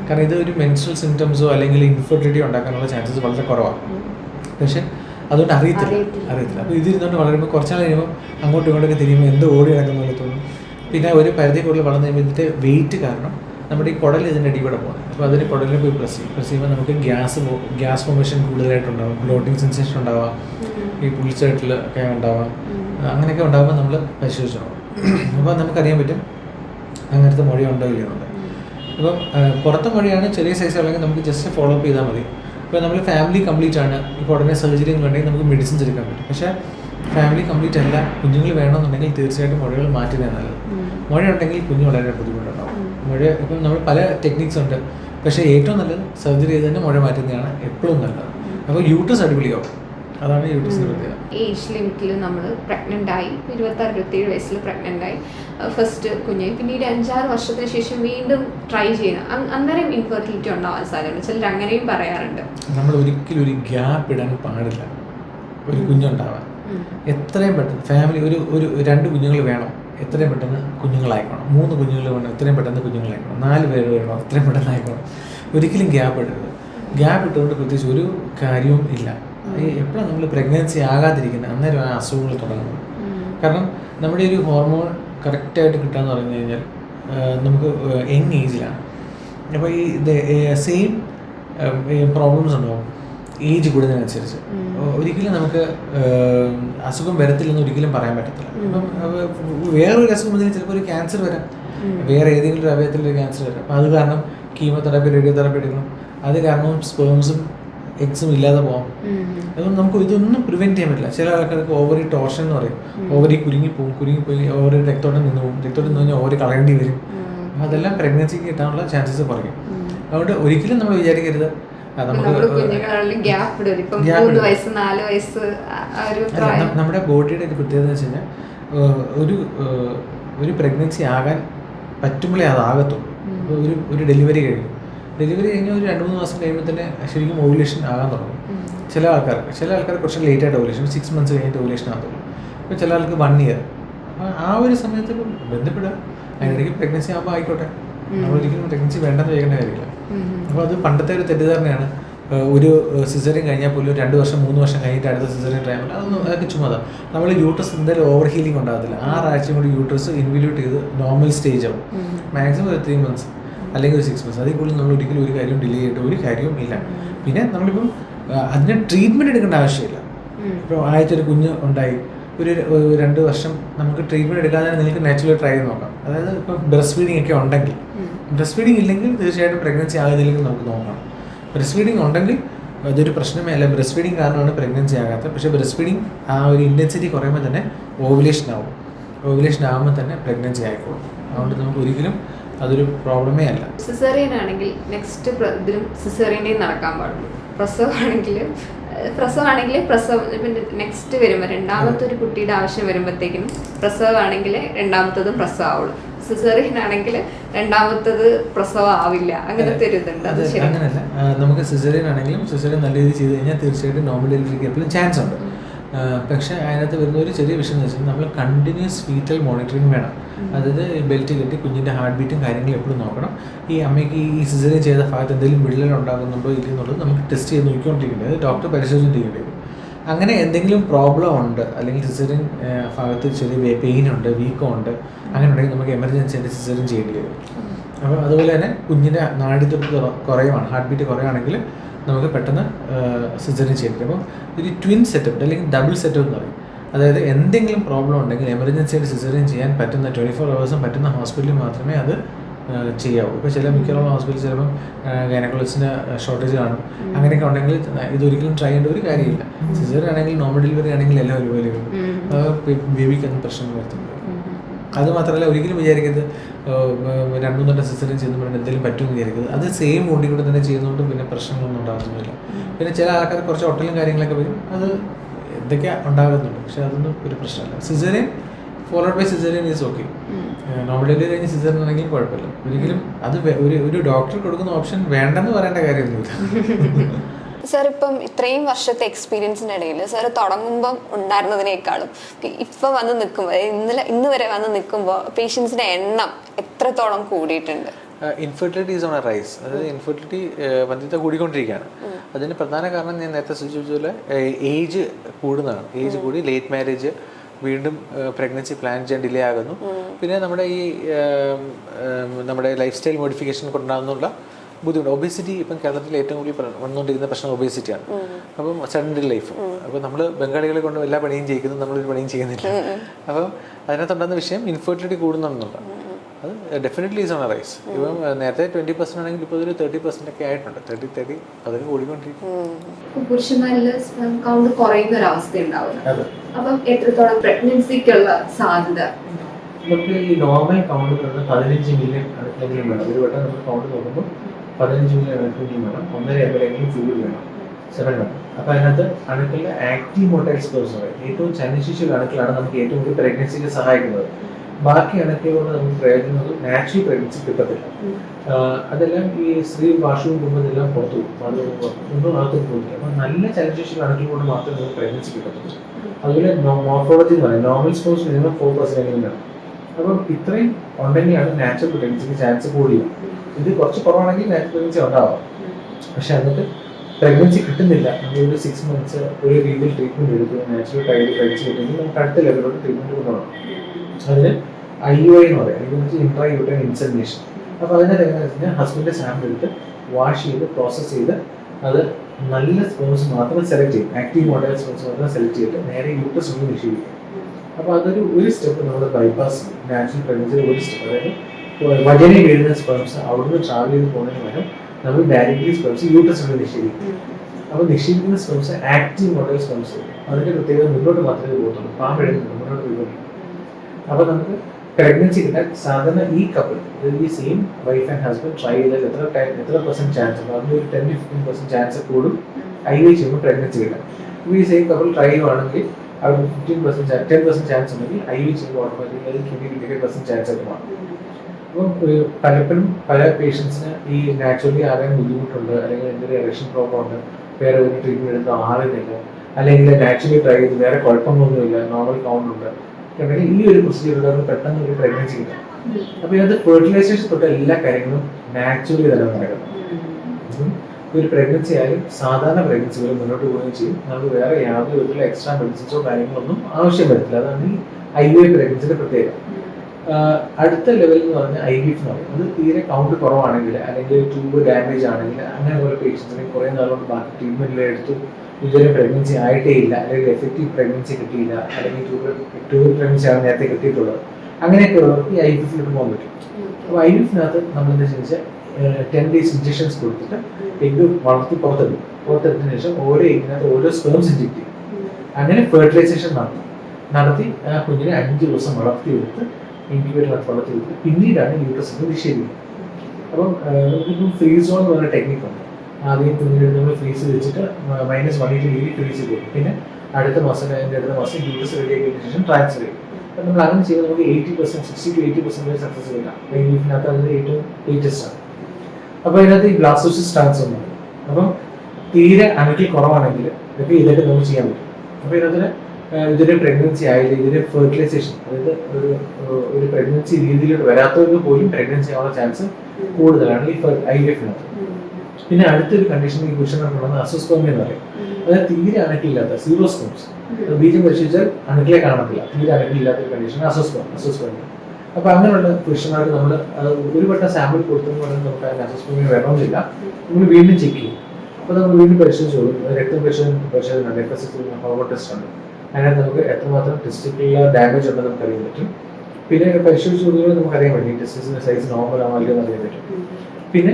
കാരണം ഇത് ഒരു മെൻസ്ട്രൽ സിംറ്റംസോ അല്ലെങ്കിൽ ഇൻഫെർട്ടിലിറ്റി ഉണ്ടാക്കാനുള്ള ചാൻസസ് വളരെ കുറവാണ്. പക്ഷെ അതുകൊണ്ട് അറിയത്തില്ല. അറിയത്തില്ല. അപ്പോൾ ഇതിരുന്നുകൊണ്ട് വളരുമ്പോൾ കുറച്ചാൾ കഴിയുമ്പോൾ അങ്ങോട്ടും ഇങ്ങോട്ടൊക്കെ തിരിയുമ്പോൾ എന്ത് ഓടി നടക്കുന്ന പോലെ തോന്നും. പിന്നെ ഒരു പരിധി കൂടുതൽ വളർന്നു കഴിയുമ്പോൾ ഇതിന്റെ വെയിറ്റ് കാരണം നമ്മുടെ ഈ കുടൽ ഇതിന്റെ അടി കൂടെ പോകുന്നത് അപ്പോൾ അതിന് കുടലിൽ പോയി പ്രസ് ചെയ്യും. പ്രസ് ചെയ്യുമ്പോൾ നമുക്ക് ഗ്യാസ് ഗ്യാസ് ഫോർമേഷൻ കൂടുതലായിട്ടുണ്ടാവും. ബ്ലോട്ടിങ് സെൻസേഷൻ ഉണ്ടാവാം. ഈ പുളിച്ചായിട്ടിൽ ഒക്കെ ഉണ്ടാവാം. അങ്ങനെയൊക്കെ ഉണ്ടാകുമ്പോൾ നമ്മൾ പരിശോധിച്ചു അപ്പോൾ നമുക്കറിയാൻ പറ്റും. അങ്ങനത്തെ മുഴയുണ്ടോ ഇല്ലയോ എന്നുള്ളത്. ഇപ്പം പുറത്തും മുഴയാണ് ചെറിയ സൈസ് അല്ലെങ്കിൽ നമുക്ക് ജസ്റ്റ് ഫോളോ അപ്പ് ചെയ്താൽ മതി. ഇപ്പോൾ നമ്മൾ ഫാമിലി കംപ്ലീറ്റ് ആണ്. ഇപ്പോൾ ഉടനെ സർജറി ഉണ്ടെങ്കിൽ നമുക്ക് മെഡിസിൻസ് എടുക്കാൻ പറ്റും. പക്ഷേ ഫാമിലി കംപ്ലീറ്റ് അല്ല. കുഞ്ഞുങ്ങൾ വേണമെന്നുണ്ടെങ്കിൽ തീർച്ചയായിട്ടും മുഴകൾ മാറ്റുന്നതാണ് നല്ലത്. മുഴ ഉണ്ടെങ്കിൽ കുഞ്ഞ് വളരെ ബുദ്ധിമുട്ടുണ്ടാവും. മുഴ ഇപ്പം നമ്മൾ പല ടെക്നിക്സ് ഉണ്ട്. പക്ഷേ ഏറ്റവും നല്ലത് സർജറി ചെയ്ത് തന്നെ മുഴ മാറ്റുന്നതാണ് എപ്പോഴും നല്ലത്. അപ്പോൾ യൂട്രസ് അടിപൊളിയാവും. അതാണ് പ്രത്യേകത. ഏജ് ലിമിറ്റിൽ നമ്മൾ പ്രഗ്നന്റ് ആയി ഇരുപത്താറ് ഇരുപത്തേഴ് വയസ്സിൽ പ്രഗ്നന്റ് ആയി. ഫസ്റ്റ് കുഞ്ഞ് പിന്നീട് അഞ്ചാറ് വർഷത്തിന് ശേഷം വീണ്ടും ട്രൈ ചെയ്യണം അന്നേരം ഇൻഫെർട്ടിലിറ്റി ഉണ്ടാവാൻ സാധ്യത ചിലർ അങ്ങനെയും പറയാറുണ്ട്. നമ്മൾ ഒരിക്കലും ഒരു ഗ്യാപ്പ് ഇടാൻ പാടില്ല. ഒരു കുഞ്ഞുണ്ടാവാൻ. എത്രയും പെട്ടെന്ന് ഫാമിലി ഒരു ഒരു രണ്ട് കുഞ്ഞുങ്ങൾ വേണം. എത്രയും പെട്ടെന്ന് കുഞ്ഞുങ്ങളായിക്കോണം. മൂന്ന് കുഞ്ഞുങ്ങൾ വേണം എത്രയും പെട്ടെന്ന് കുഞ്ഞുങ്ങളായിക്കോണം. നാല് പേര് വേണം എത്രയും പെട്ടെന്ന് ആയിക്കോണം ഒരിക്കലും ഗ്യാപ്പ് ഇടരുത്. ഗ്യാപ്പ് ഇട്ടുകൊണ്ട് പ്രത്യേകിച്ച് ഒരു കാര്യവും ഇല്ല. എപ്പോഴാണ് നമ്മൾ പ്രഗ്നൻസി ആകാതിരിക്കുന്നത് അന്നേരം ആ അസുഖങ്ങൾ തുടങ്ങുന്നത് കാരണം നമ്മുടെ ഒരു ഹോർമോൺ കറക്റ്റായിട്ട് കിട്ടാന്ന് പറഞ്ഞു കഴിഞ്ഞാൽ നമുക്ക് യങ് ഏജിലാണ് അപ്പോൾ ഈ സെയിം പ്രോബ്ലംസ് ഉണ്ടാവും ഏജ് കൂടുന്നതിനനുസരിച്ച്. ഒരിക്കലും നമുക്ക് അസുഖം വരത്തില്ലെന്ന് ഒരിക്കലും പറയാൻ പറ്റത്തില്ല. അപ്പം വേറൊരു അസുഖം വന്നാൽ ചിലപ്പോൾ ഒരു ക്യാൻസർ വരാം. വേറെ ഏതെങ്കിലും ഒരു അവയത്തിലൊരു ഒരു ക്യാൻസർ വരാം. അപ്പോൾ അത് കാരണം കീമോതെറാപ്പി റേഡിയോതെറാപ്പി എടുക്കണം. അത് കാരണം സ്പേംസും എഗ്സും ഇല്ലാതെ പോകാം അതുകൊണ്ട് നമുക്ക് ഇതൊന്നും പ്രിവെന്റ് ചെയ്യാൻ പറ്റില്ല. ചില ആൾക്കാർക്ക് ഓവറി ടോർഷൻ എന്ന് പറയും. ഓവറി കുരുങ്ങി പോകും കുരുങ്ങി പോയി ഓവറി രക്തോട്ടം നിന്ന് പോകും രക്തോട്ടം നിന്ന് കഴിഞ്ഞാൽ ഓവറി കളയേണ്ടി വരും. അതെല്ലാം പ്രഗ്നൻസിക്ക് കിട്ടാനുള്ള ചാൻസസ് കുറയും. അതുകൊണ്ട് ഒരിക്കലും നമ്മൾ വിചാരിക്കരുത്. നമ്മുടെ ബോഡിയുടെ ഒരു പ്രത്യേകത എന്ന് വെച്ച് കഴിഞ്ഞാൽ ഒരു ഒരു പ്രഗ്നൻസി ആകാൻ പറ്റുമ്പോഴേ അതാകത്തുള്ളൂ ഒരു ഒരു ഡെലിവറി കഴിഞ്ഞു ഡെലിവറി കഴിഞ്ഞ ഒരു രണ്ട് മൂന്ന് മാസം കഴിയുമ്പോൾ തന്നെ ശരിക്കും ഓവുലേഷൻ ആകാൻ തുടങ്ങും. ചില ആൾക്കാർക്ക് ചില ആൾക്കാർ കുറച്ച് ലേറ്റ് ആയിട്ട് ഓവുലേഷൻ സിക്സ് മന്ത്സ് കഴിഞ്ഞിട്ട് ഓവുലേഷൻ ആകത്തുള്ളൂ അപ്പോൾ ചില ആൾക്ക് വൺ ഇയർ അപ്പോൾ ആ ഒരു സമയത്ത് ബന്ധപ്പെടുക അതിനിടയ്ക്ക് പ്രഗ്നൻസി ആകുമ്പോൾ ആയിക്കോട്ടെ. നമ്മളൊരിക്കലും പ്രഗ്നൻസി വേണ്ടെന്ന് ചോദിക്കേണ്ട കാര്യമില്ല. അപ്പോൾ അത് പണ്ടത്തെ ഒരു തെറ്റിദ്ധാരണയാണ്. ഒരു സിസറിൻ കഴിഞ്ഞാൽ പോലും ഒരു രണ്ട് വർഷം മൂന്ന് വർഷം കഴിഞ്ഞിട്ട് അടുത്ത സിസറിൻ ടൈമിൽ അതൊന്നും അതൊക്കെ ചുമത നമ്മൾ യൂട്രസ് എന്തായാലും ഓവർ ഹീലിംഗ് ഉണ്ടാകത്തില്ല ആറാഴ്ചയും കൂടി യൂട്രസ് ഇൻവല്യൂട്ട് ചെയ്ത് നോർമൽ സ്റ്റേജ് ആവും. മാക്സിമം ഒരു ത്രീ മന്ത്സ് അല്ലെങ്കിൽ ഒരു സിക്സ് മന്ത്സ് അതിൽ കൂടുതൽ നമ്മൾ ഒരിക്കലും ഒരു കാര്യവും ഡിലേ ചെയ്തിട്ട് ഒരു കാര്യവും ഇല്ല. പിന്നെ നമ്മളിപ്പം അതിന് ട്രീറ്റ്മെന്റ് എടുക്കേണ്ട ആവശ്യമില്ല. ഇപ്പോൾ ആഴ്ച ഒരു കുഞ്ഞ് ഉണ്ടായി. ഒരു ഒരു രണ്ട് വർഷം നമുക്ക് ട്രീറ്റ്മെന്റ് എടുക്കാതെ നിങ്ങൾക്ക് നാച്ചുറൽ ട്രൈ ചെയ്ത് നോക്കാം. അതായത് ഇപ്പോൾ ബ്രസ്റ്റ് ഫീഡിങ് ഒക്കെ ഉണ്ടെങ്കിൽ ബ്രസ്റ്റ് ഫീഡിങ് ഇല്ലെങ്കിൽ തീർച്ചയായിട്ടും പ്രഗ്നൻസി ആകുന്നില്ലെങ്കിൽ നമുക്ക് നോക്കണം ബ്രസ്റ്റ് ഫീഡിങ് ഉണ്ടെങ്കിൽ അതൊരു പ്രശ്നമേ അല്ല. ബ്രസ്റ്റ് ഫീഡിങ് കാരണമാണ് പ്രഗ്നൻസി ആകാത്തത്. പക്ഷേ ബ്രസ്റ്റ് ഫീഡിങ് ആ ഒരു ഇന്റൻസിറ്റി കുറയുമ്പോൾ തന്നെ ഓവുലേഷൻ ആവും. ഓവുലേഷൻ ആകുമ്പോൾ തന്നെ പ്രഗ്നൻസി ആയിക്കോളും. അതുകൊണ്ട് നമുക്ക് ഒരിക്കലും അതൊരു പ്രോബ്ലമേ അല്ല. സിസേറിയൻ ആണെങ്കിൽ നെക്സ്റ്റ് ഇതിലും സിസേറിയനെയും നടക്കാൻ പാടുള്ളൂ. പ്രസവമാണെങ്കിൽ പ്രസവമാണെങ്കിൽ പ്രസവം പിന്നെ നെക്സ്റ്റ് വരുമ്പോൾ രണ്ടാമത്തെ ഒരു കുട്ടിയുടെ ആവശ്യം വരുമ്പോഴത്തേക്കിനും പ്രസവമാണെങ്കിൽ രണ്ടാമത്തതും പ്രസവമാവുള്ളൂ സിസേറിയൻ ആണെങ്കിൽ രണ്ടാമത്തത് പ്രസവം ആവില്ല അങ്ങനത്തെ ഒരു ഇതുണ്ട്. അത് ആ, നമുക്ക് സിസേറിയൻ ആണെങ്കിലും സിസേറിയൻ നല്ല രീതിയിൽ ചെയ്ത് കഴിഞ്ഞാൽ തീർച്ചയായിട്ടും നോർമൽ ഡെലിവറിക്ക് എപ്പോഴും ചാൻസ് ഉണ്ട്. പക്ഷേ അതിനകത്ത് വരുന്ന ഒരു ചെറിയ വിഷയം എന്ന് വെച്ചാൽ നമ്മൾ കണ്ടിന്യൂസ് ഫീറ്റൽ മോണിറ്ററിങ് വേണം. അതായത് ബെൽറ്റ് കെട്ടി കുഞ്ഞിന്റെ ഹാർട്ട് ബീറ്റും കാര്യങ്ങളും എപ്പോഴും നോക്കണം. ഈ അമ്മയ്ക്ക് ഈ സിസേറിയൻ ചെയ്ത ഭാഗത്ത് എന്തെങ്കിലും വിള്ളൽ ഉണ്ടാകുന്നുണ്ടോ ഇല്ലയോ എന്നുള്ളത് നമുക്ക് ടെസ്റ്റ് ചെയ്ത് നോക്കിക്കൊണ്ടിരിക്കേണ്ടത് ഡോക്ടർ പരിശോധിച്ചുകൊണ്ടിരിക്കേണ്ടി വരും. അങ്ങനെ എന്തെങ്കിലും പ്രോബ്ലം ഉണ്ട് അല്ലെങ്കിൽ സിസറിൻ ഭാഗത്ത് ചെറിയ പെയിൻ ഉണ്ട് വീക്കം ഉണ്ട് അങ്ങനെ ഉണ്ടെങ്കിൽ നമുക്ക് എമർജൻസി ആയിട്ട് സിസറിൻ ചെയ്യേണ്ടി വരും. അപ്പോൾ അതുപോലെ തന്നെ കുഞ്ഞിന്റെ നാടിത്തൊട്ട് കുറ- കുറയുവാണ് ഹാർട്ട് ബീറ്റ് കുറയുവാണെങ്കിൽ നമുക്ക് പെട്ടെന്ന് സിസറിൻ ചെയ്യാൻ പറ്റും. അപ്പോൾ ഒരു ട്വിൻ സെറ്റപ്പ് അല്ലെങ്കിൽ ഡബിൾ സെറ്റപ്പ് എന്ന് പറയും. അതായത് എന്തെങ്കിലും പ്രോബ്ലം ഉണ്ടെങ്കിൽ എമർജൻസി ആയിട്ട് സിസറിൻ ചെയ്യാൻ പറ്റുന്ന ട്വന്റി ഫോർ അവേഴ്സും പറ്റുന്ന ഹോസ്പിറ്റലിൽ മാത്രമേ അത് ചെയ്യാവൂ. ഇപ്പോൾ ചില മിക്കവാറും ഹോസ്പിറ്റലിൽ ചിലപ്പം ഗൈനക്കോളജിന്റെ ഷോർട്ടേജ് കാണും. അങ്ങനെയൊക്കെ ഉണ്ടെങ്കിൽ ഇതൊരിക്കലും ട്രൈ ചെയ്യേണ്ട ഒരു കാര്യമില്ല. സിസറി ആണെങ്കിൽ നോർമൽ ഡെലിവറി ആണെങ്കിൽ എല്ലാം ഒരുപോലെ വരും ബേബിക്കൊന്നും പ്രശ്നം വരുത്തുന്നില്ല അത് മാത്രമല്ല ഒരിക്കലും വിചാരിക്കരുത്. രണ്ട് രണ്ട് സിസ്റ്റർ ചെയ്യുന്ന പറഞ്ഞാൽ എന്തെങ്കിലും പറ്റും വിചാരിക്കരുത്. അത് സെയിം ബോഡി കൂടെ തന്നെ ചെയ്യുന്നതുകൊണ്ട് പിന്നെ പ്രശ്നങ്ങളൊന്നും ഉണ്ടാകുന്നില്ല പിന്നെ ചില ആൾക്കാർ കുറച്ച് ഒട്ടലും കാര്യങ്ങളൊക്കെ വരും. അത് എന്തൊക്കെ ഉണ്ടാകുന്നുണ്ട്. പക്ഷെ അതൊന്നും ഒരു പ്രശ്നമല്ല. Caesarean followed by caesarean is okay normal delivery കഴിഞ്ഞ് സിസർ ആണെങ്കിൽ കുഴപ്പമില്ല. ഒരിക്കലും അത് ഒരു ഒരു ഡോക്ടർ കൊടുക്കുന്ന ഓപ്ഷൻ വേണ്ടെന്ന് പറയേണ്ട കാര്യമൊന്നുമില്ല. സാർ ഇപ്പം ഇത്രയും വർഷത്തെ എക്സ്പീരിയൻസിന്റെ ഇടയിൽ സാർ തുടങ്ങുമ്പം ഉണ്ടായിരുന്നതിനേക്കാളും ഇപ്പം വന്ന് നിൽക്കുമ്പോൾ ഇന്നലെ ഇന്ന് വരെ വന്ന് നിൽക്കുമ്പോൾ പേഷ്യൻസിന്റെ എണ്ണം എത്രത്തോളം കൂടിയിട്ടുണ്ട്? Infertility is on a rise അതായത് ഇൻഫെർട്ടിലിറ്റി വന്ധ്യത കൂടിക്കൊണ്ടിരിക്കുകയാണ്. അതിന് പ്രധാന കാരണം ഞാൻ നേരത്തെ സൂചിപ്പിച്ച പോലെ ഏജ് കൂടുന്നതാണ്. ഏജ് കൂടി ലേറ്റ് മാരേജ് വീണ്ടും പ്രഗ്നൻസി പ്ലാൻ ചെയ്യാൻ ഡിലേ ആകുന്നു. പിന്നെ നമ്മുടെ ഈ നമ്മുടെ ലൈഫ് സ്റ്റൈൽ മോഡിഫിക്കേഷൻ കൊണ്ടുണ്ടാകുന്നുള്ള ബുദ്ധിമുട്ട്. ഒബേസിറ്റി ഇപ്പം കേരളത്തിൽ ഏറ്റവും കൂടുതൽ വന്നുകൊണ്ടിരിക്കുന്ന പ്രശ്നം ഒബേസിറ്റിയാണ് അപ്പം സെഡന്ററി ലൈഫ് അപ്പം നമ്മൾ ബംഗാളികളെ കൊണ്ട് എല്ലാ പണിയും ചെയ്യിക്കുന്നു നമ്മളൊരു പണിയും ചെയ്യുന്നില്ല. അപ്പം അതിനകത്തുണ്ടാകുന്ന വിഷയം ഇൻഫെർട്ടിലിറ്റി കൂടുന്നുണ്ടല്ലോ അത് ഡെഫിനറ്റ്ലി ഈസ് ഓൺ റൈസ് ഇപ്പം നേരത്തെ ട്വന്റി പെർസെന്റ് ആണെങ്കിൽ ഇപ്പോൾ ഒരു തേർട്ടി പെർസെന്റ് ഒക്കെ ആയിട്ടുണ്ട്. തേർട്ടി തേർട്ടി അതിന് കൂടിക്കൊണ്ടിരിക്കും പുരുഷന്മാരിൽ കൗണ്ട് കുറയുന്ന ഒരു അവസ്ഥ ഉണ്ടാവും അപ്പം എത്രത്തോളം പ്രഗ്നൻസിക്കുള്ള സാധ്യത നമുക്ക് ഈ നോർമൽ കൗണ്ട് പറഞ്ഞാൽ പതിനഞ്ച് മില്യൺ അടുത്തെങ്കിലും വേണം. ഒരു വട്ടം നമ്മൾ കൗണ്ട് നോക്കുമ്പോൾ പതിനഞ്ച് മില്യൺ അടുത്തെങ്കിലും വേണം ഒന്നര എം എൽ എങ്കിലും ഫ്ലൂയിഡ് വേണം സെവൻ വേണം അപ്പോൾ അതിനകത്ത് അണുക്കളിലെ ആക്റ്റീവ് മോട്ടൈൽ സ്പേഴ്സ് ഏറ്റവും ചലനശേഷിയുള്ള അണുക്കളാണ് നമുക്ക് ഏറ്റവും കൂടുതൽ പ്രഗ്നൻസിക്ക് സഹായിക്കുന്നത്. ബാക്കി അണുക്കളോട് നമുക്ക് പ്രയോജനം നാച്ചുറൽ പ്രഗ്നൻസി കിട്ടത്തില്ല അതെല്ലാം ഈ സ്ത്രീ വാഷവും കുടുംബത്തിലെല്ലാം പുറത്തു പോകും. അത് ഒന്നും പോകില്ല അപ്പം നല്ല ചലനശേഷിയുള്ള അണുക്കൾ കൊണ്ട് മാത്രമേ നമുക്ക് പ്രഗ്നൻസി കിട്ടത്തുള്ളൂ. അതുപോലെ മോർഫോളജി എന്ന് പറയുന്നത് normal sperms minimum four percent വേണം. അപ്പം ഇത്രയും ഉണ്ടെങ്കിലാണ് നാച്ചുറൽ പ്രഗ്നൻസിക്ക് ചാൻസ് കൂടിയത് ഇത് കുറച്ച് കുറവാണെങ്കിൽ നാച്ചുറൽ പ്രഗ്നൻസി ഉണ്ടാവാം. പക്ഷെ എന്നിട്ട് പ്രഗ്നൻസി കിട്ടുന്നില്ല. നമ്മൾ ഒരു സിക്സ് മന്ത്സ് ഒരു രീതിയിൽ ട്രീറ്റ്മെന്റ് എടുത്ത് നാച്ചുറൽ ടൈൽ പ്രഗ്നൻസി കിട്ടുമെങ്കിൽ നമുക്ക് അടുത്ത ലെവലിലോട്ട് ട്രീറ്റ്മെന്റ് കൊണ്ടുപോകണം. അതിന് ഐ യു ഐ എന്ന് പറയും. ഇൻട്രാ യൂട്ടൈൻ ഇൻസെമിനേഷൻ അപ്പോൾ അതിനകത്ത് എങ്ങനെയാണെന്ന് വെച്ച് ഹസ്ബൻഡിന്റെ സാമ്പിൾ എടുത്ത് വാഷ് ചെയ്ത് പ്രോസസ്സ് ചെയ്ത് അത് നല്ല സ്പോൺസ് മാത്രം സെലക്ട് ചെയ്യും. ആക്റ്റീവ് മോഡൽ സ്പോൺസ് മാത്രം സെലക്ട് ചെയ്തിട്ട് നേരെ യൂട്ടസ് ഒന്ന് നിക്ഷേപിക്കും അപ്പോൾ അതൊരു ഒരു സ്റ്റെപ്പ് നമ്മൾ ബൈപ്പാസ് നാച്ചുറൽ പ്രഗ്നൻസി ഒരു സ്റ്റെപ്പ് അതായത് വജനെ വീഴുന്ന സ്പെംസ് അവിടുന്ന് ട്രാവൽ ചെയ്ത് പോകുന്നതിന് പകരം നമ്മൾ ഡയറക്റ്റ്ലി സ്പെംസ് യൂട്ടസ് ഉള്ളിൽ നിക്ഷേപിക്കും. അപ്പോൾ നിക്ഷേപിക്കുന്ന സ്പെംസ് ആക്റ്റീവ് മോഡൽ സ്പെംസ് അതിന്റെ പ്രത്യേകത മുന്നോട്ട് മാത്രമേ പോകത്തുള്ളൂ. പാമ്പെടുക്കുന്നുള്ളൂ മുന്നോട്ട് പോകുന്നു അപ്പോൾ നമുക്ക് പ്രഗ്നൻസി കിട്ടാൻ സാധാരണ ഈ കപ്പിൾ ഈ same wife and husband try ചെയ്താൽ എത്ര ടൈം എത്ര പെർസെന്റ് ചാൻസ് ഉണ്ട്? അതിന് ഒരു ടെൻ ഫിഫ്റ്റീൻ പെർസെന്റ് ചാൻസ് കൂടും. ഐ വി ചെയ്യുമ്പോൾ പ്രഗ്നൻസി കിട്ടാൻ. ഈ സെയിം കപ്പിൾ ട്രൈ ചെയ്യുവാണെങ്കിൽ അവർ fifteen percent ten percent chance ഉണ്ടെങ്കിൽ ഐ വി ചെയ്യുമ്പോൾ automatically twenty twenty five percent chance ആയിട്ട് മാറും. പലപ്പോഴും പല പേഷ്യൻസിന് ഈ നാച്ചുറലി ആകാൻ ബുദ്ധിമുട്ടുണ്ട്. അല്ലെങ്കിൽ എന്തൊരു ഇലക്ഷൻ പ്രോബ്ലം ഉണ്ട്. വേറെ ഒരു ട്രീറ്റ്മെന്റ് എടുത്ത് ആറുന്നില്ല അല്ലെങ്കിൽ നാച്ചുറലി ട്രൈ ചെയ്ത്. വേറെ കുഴപ്പമൊന്നുമില്ല നോർമൽ കൗണ്ട് ഉണ്ട്. ഉണ്ടെങ്കിൽ ഈ ഒരു പ്രൊസീജിയർ പെട്ടെന്ന് ഒരു പ്രഗ്നൻസി കിട്ടും. അപ്പൊ ഇതിനകത്ത് ഫെർട്ടിലൈസേഷൻ തൊട്ട് എല്ലാ കാര്യങ്ങളും നാച്ചുറലി തന്നെ നടക്കണം ഒരു പ്രഗ്നൻസി ആയാലും സാധാരണ പ്രഗ്നൻസി പോലെ മുന്നോട്ട് പോവുകയും ചെയ്യും. നമുക്ക് വേറെ യാതൊരു വിധത്തിലുള്ള എക്സ്ട്രാ മെഡിസിൻസോ കാര്യങ്ങളൊന്നും ആവശ്യം വരത്തില്ല. അതാണ് ഈ ഐ വി പ്രഗ്നൻസിന്റെ പ്രത്യേകത. അടുത്ത ലെവൽ എന്ന് പറഞ്ഞാൽ ഐ ബി എഫ് എന്ന് പറയും. അത് തീരെ കൗണ്ട് കുറവാണെങ്കിൽ അല്ലെങ്കിൽ ട്യൂബ് ഡാമേജ് ആണെങ്കിൽ അങ്ങനെ പോലെ പേഷ്യൻസിനെ കുറേ നാളുകൊണ്ട് ബാക്കി ട്രീറ്റ്മെന്റിൽ എടുത്തു ഇതുവരെ പ്രഗ്നൻസി ആയിട്ടേ ഇല്ല. അല്ലെങ്കിൽ എഫക്റ്റീവ് പ്രഗ്നൻസി കിട്ടിയില്ല. അല്ലെങ്കിൽ ട്യൂബ് ട്യൂബ് പ്രഗ്നൻസി ആണ് നേരത്തെ കിട്ടിയിട്ടുള്ളത്. അങ്ങനെയൊക്കെ ഉള്ളവർക്ക് ഈ ഐ എഫിലേക്ക് പോകാൻ പറ്റും. അപ്പോൾ ഐ വി എഫിനകത്ത് നമ്മൾ എന്താ വെച്ചാൽ ടെൻ ഡേയ്സ് ഇഞ്ചക്ഷൻസ് കൊടുത്തിട്ട് എഗ് വളർത്തി പുറത്തെടുക്കും. പുറത്തെടുത്തതിന് ശേഷം ഓരോ എഗ്ഗിനകത്ത് ഓരോ സ്പേംസ് ഇഞ്ചെക്ട് ചെയ്യും. അങ്ങനെ ഫെർട്ടിലൈസേഷൻ നടത്തും നടത്തി ആ കുഞ്ഞിനെ അഞ്ച് ദിവസം വളർത്തിയെടുത്ത് ഇൻക്യുബേറ്ററിനകത്ത് വളർത്തിയെടുത്ത് പിന്നീടാണ് യൂട്രസിന് നിക്ഷേപിക്കുന്നത്. അപ്പം നമുക്കിപ്പം ഫ്രീസ് ഓൺ എന്ന് പറഞ്ഞ ടെക്നിക്ക് ഉണ്ട്. ആദ്യം കുഞ്ഞിനെ നമ്മൾ ഫ്രീസ് വെച്ചിട്ട് minus one eighty degree freeze ചെയ്യും. പിന്നെ അടുത്ത മാസം അതിന്റെ അടുത്ത മാസം യൂട്രസ് റെഡി ആക്കിയതിനു ശേഷം ട്രാൻസ്ഫർ ചെയ്യും. അപ്പം നമ്മൾ അങ്ങനെ ചെയ്യുമ്പോൾ നമുക്ക് eighty percent sixty to eighty percent success ചെയ്യാം ഇതിനകത്ത് അതിന് ഏറ്റവും ലേറ്റസ്റ്റ് ആണ്. അപ്പോൾ ഇതിനകത്ത് ഈ ബ്ലാസ്റ്റോസിസ് ട്രാൻസ് ഉണ്ട്. അപ്പം തീരെ അണുക്കൾ കുറവാണെങ്കിൽ ഇതൊക്കെ ഇതൊക്കെ നമുക്ക് ചെയ്യാൻ പറ്റും. അപ്പോൾ ഇതിനകത്ത് ഇതിന്റെ പ്രഗ്നൻസി ആയില്ല? ഇതിന്റെ ഫെർട്ടിലൈസേഷൻ അതായത് ഒരു ഒരു പ്രഗ്നൻസി രീതിയിലോട്ട് വരാത്തവർക്ക് പോലും പ്രഗ്നൻസി ആവാനുള്ള ചാൻസ് കൂടുതലാണ് ഈ ഐ എഫ് പിന്നെ അടുത്തൊരു കണ്ടീഷൻ ഈ പുരുഷന്മാർക്കുള്ളത് അസോസ്കോമി എന്ന് പറയും. അതായത് തീരെ അണക്കില്ലാത്ത സീറോ സ്കോംസ് ബീജം പരിശോധിച്ചാൽ അണുക്കളെ കാണത്തില്ല. തീരെ അനക്കില്ലാത്ത ഒരു കണ്ടീഷൻ അസോസ്കോം അസോസ്കോമി അപ്പൊ അങ്ങനെയുള്ള പുരുഷന്മാർക്ക് നമ്മൾ ഒരു വട്ടം സാമ്പിൾ കൊടുത്തെന്ന് പറയുന്നത് നമുക്ക് അതിന് അസോസ്കോമി വരണമെന്നില്ല. നമ്മൾ വീണ്ടും ചെക്ക് ചെയ്യും. അപ്പൊ നമ്മൾ വീണ്ടും പരിശോധിച്ചോളൂ. രക്തം പരിശോധന പരിശോധന ഉണ്ട്. ഹോർമോൺ ടെസ്റ്റ് ഉണ്ട്. അതിനകത്ത് നമുക്ക് എത്രമാത്രം ടെസ്റ്റിക്കുള്ള ഡാമേജ് ഉണ്ടെന്ന് നമുക്ക് അറിയാൻ പറ്റും. പിന്നെ പരിശോധിച്ച് നോക്കുമ്പോൾ നമുക്ക് അറിയാൻ പറ്റും. ടെസ്റ്റിന്റെ സൈസ് നോർമൽ ആണോ അല്ലയോ എന്ന് അറിയാൻ പറ്റും. പിന്നെ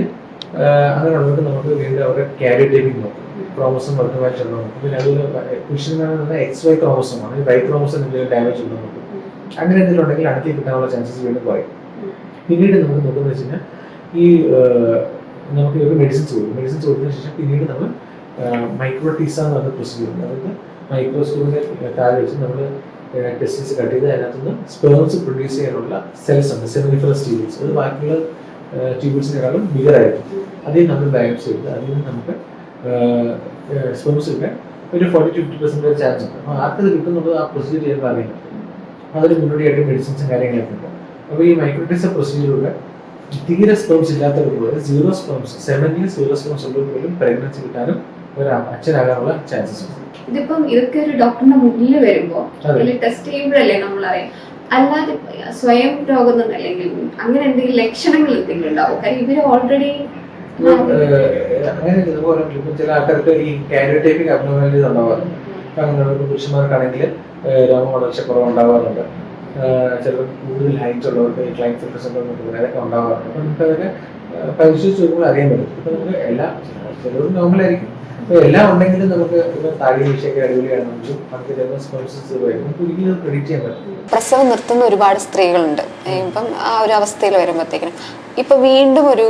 അങ്ങനെയുള്ളവർക്ക് നമുക്ക് വീണ്ടും അവരുടെ കാരിയോടൈപ്പിംഗ് നോക്കും. ക്രോമസോം വർദ്ധമായി ചെന്ന് നോക്കും. പിന്നെ അതുപോലെ പുരുഷനാണെന്ന് എക്സ് വൈ ക്രോമസോം ആണ്. വൈ ക്രോമസോം എന്തെങ്കിലും ഡാമേജ് ഉണ്ടോ നോക്കും. അങ്ങനെ എന്തെങ്കിലും ഉണ്ടെങ്കിൽ അടുത്ത് കിട്ടാനുള്ള ചാൻസസ് വീണ്ടും കുറയും. പിന്നീട് നമുക്ക് നോക്കുന്നത് വെച്ച് കഴിഞ്ഞാൽ ഈ നമുക്ക് ഒരു മെഡിസിൻസ് കൊടുക്കും മെഡിസിൻസ് കൊടുത്തതിന് ശേഷം പിന്നീട് നമ്മൾ മൈക്രോട്ടീസ എന്ന് പറഞ്ഞ പ്രൊസീജിയർ ഉണ്ട്. അതായത് മൈക്രോസ്കോപ്പിന്റെ താഴെ വെച്ച് നമ്മൾ ടെസ്റ്റിസ് കട്ട് ചെയ്ത് അതിനകത്തുനിന്ന് പ്രൊഡ്യൂസ് ചെയ്യാനുള്ള സെൽസ് ഉണ്ട് സെമിനിഫറസ് ട്യൂബിൾസ് അത് ബാക്കിയുള്ള ട്യൂബിൾസിനെക്കാളും ബിഗർ ആയിരിക്കും. അതിൽ നമ്മൾ ബയോപ്സി എടുത്ത് അതിൽ നിന്ന് നമുക്ക് സ്പേംസ് കിട്ടാൻ ഒരു ഫോർട്ടി ടു ഫിഫ്റ്റി ചാൻസ് ഉണ്ട്. അപ്പോൾ ആർക്കത് കിട്ടുന്നുള്ളത് ആ പ്രൊസീജിയർ ചെയ്യാൻ അറിയാം അതിന് മുന്നോടിയായിട്ട് മെഡിസിൻസും കാര്യങ്ങളൊക്കെ ഉണ്ട്. അപ്പോൾ ഈ മൈക്രോട്ടീസ പ്രൊസീജിയറിലൂടെ തീരെ സ്പേംസ് ഇല്ലാത്തവർക്ക് പോലും സീറോ സ്പേംസ് സെവനിൽ സീറോ സ്പേംസ് ഉള്ളവർക്ക് പോലും പ്രഗ്നൻസി കിട്ടാനും ഒരു അച്ഛനാകാനുള്ള ചാൻസസ് ഉണ്ട്. ഇതിപ്പം ഇതൊക്കെ ഒരു ഡോക്ടറിന്റെ മുന്നിൽ വരുമ്പോ അതെ. ടെസ്റ്റ് ചെയ്യുമ്പോഴല്ലേ നമ്മൾ അറിയാം അല്ലാതെ സ്വയം രോഗം അല്ലെങ്കിൽ അങ്ങനെ എന്തെങ്കിലും ലക്ഷണങ്ങൾ എന്തെങ്കിലും ഉണ്ടാവും? കാര്യം ഇവർ ഓൾറെഡി അങ്ങനെ ഇതുപോലെ ചില ആൾക്കാർക്ക് ഈ കാരിയോടൈപ്പിക് അബ്നോമാലിറ്റീസ് ഉണ്ടാവാറുണ്ട്. ഇപ്പം അങ്ങനെയുള്ള പുരുഷന്മാർക്കാണെങ്കിൽ രോമ വളർച്ച കുറവ് ഉണ്ടാവാറുണ്ട് ചിലപ്പോൾ കൂടുതൽ ഹൈറ്റ് ഉള്ളവർക്ക് ക്ലൈൻ ഫിൽറ്റർ സിൻഡ്രോം എന്നൊക്കെ ഉണ്ടാവാറുണ്ട്. അപ്പം നമുക്ക് അതൊക്കെ ഏഹ് പരിശോധിച്ച് നോക്കുമ്പോൾ അറിയാൻ പറ്റും. ഇപ്പൊ നമുക്ക് എല്ലാം നോർമൽ നോർമലായിരിക്കും. അപ്പൊ എല്ലാം ഉണ്ടെങ്കിലും നമുക്ക് ഇപ്പൊ താടി വീഴ്ചയൊക്കെ അടിപൊളിയാണ് നമുക്ക് ചിലപ്പോൾ സ്പോൺസേഴ്സ് നമുക്ക് ഒരിക്കലും പ്രിഡിക്റ്റ് ചെയ്യാൻ പറ്റില്ല പ്രസവം നിർത്തുന്ന ഒരുപാട് സ്ത്രീകളുണ്ട്. ഇപ്പം ആ ഒരു അവസ്ഥയിൽ വരുമ്പോഴത്തേക്കിനും ഇപ്പൊ വീണ്ടും ഒരു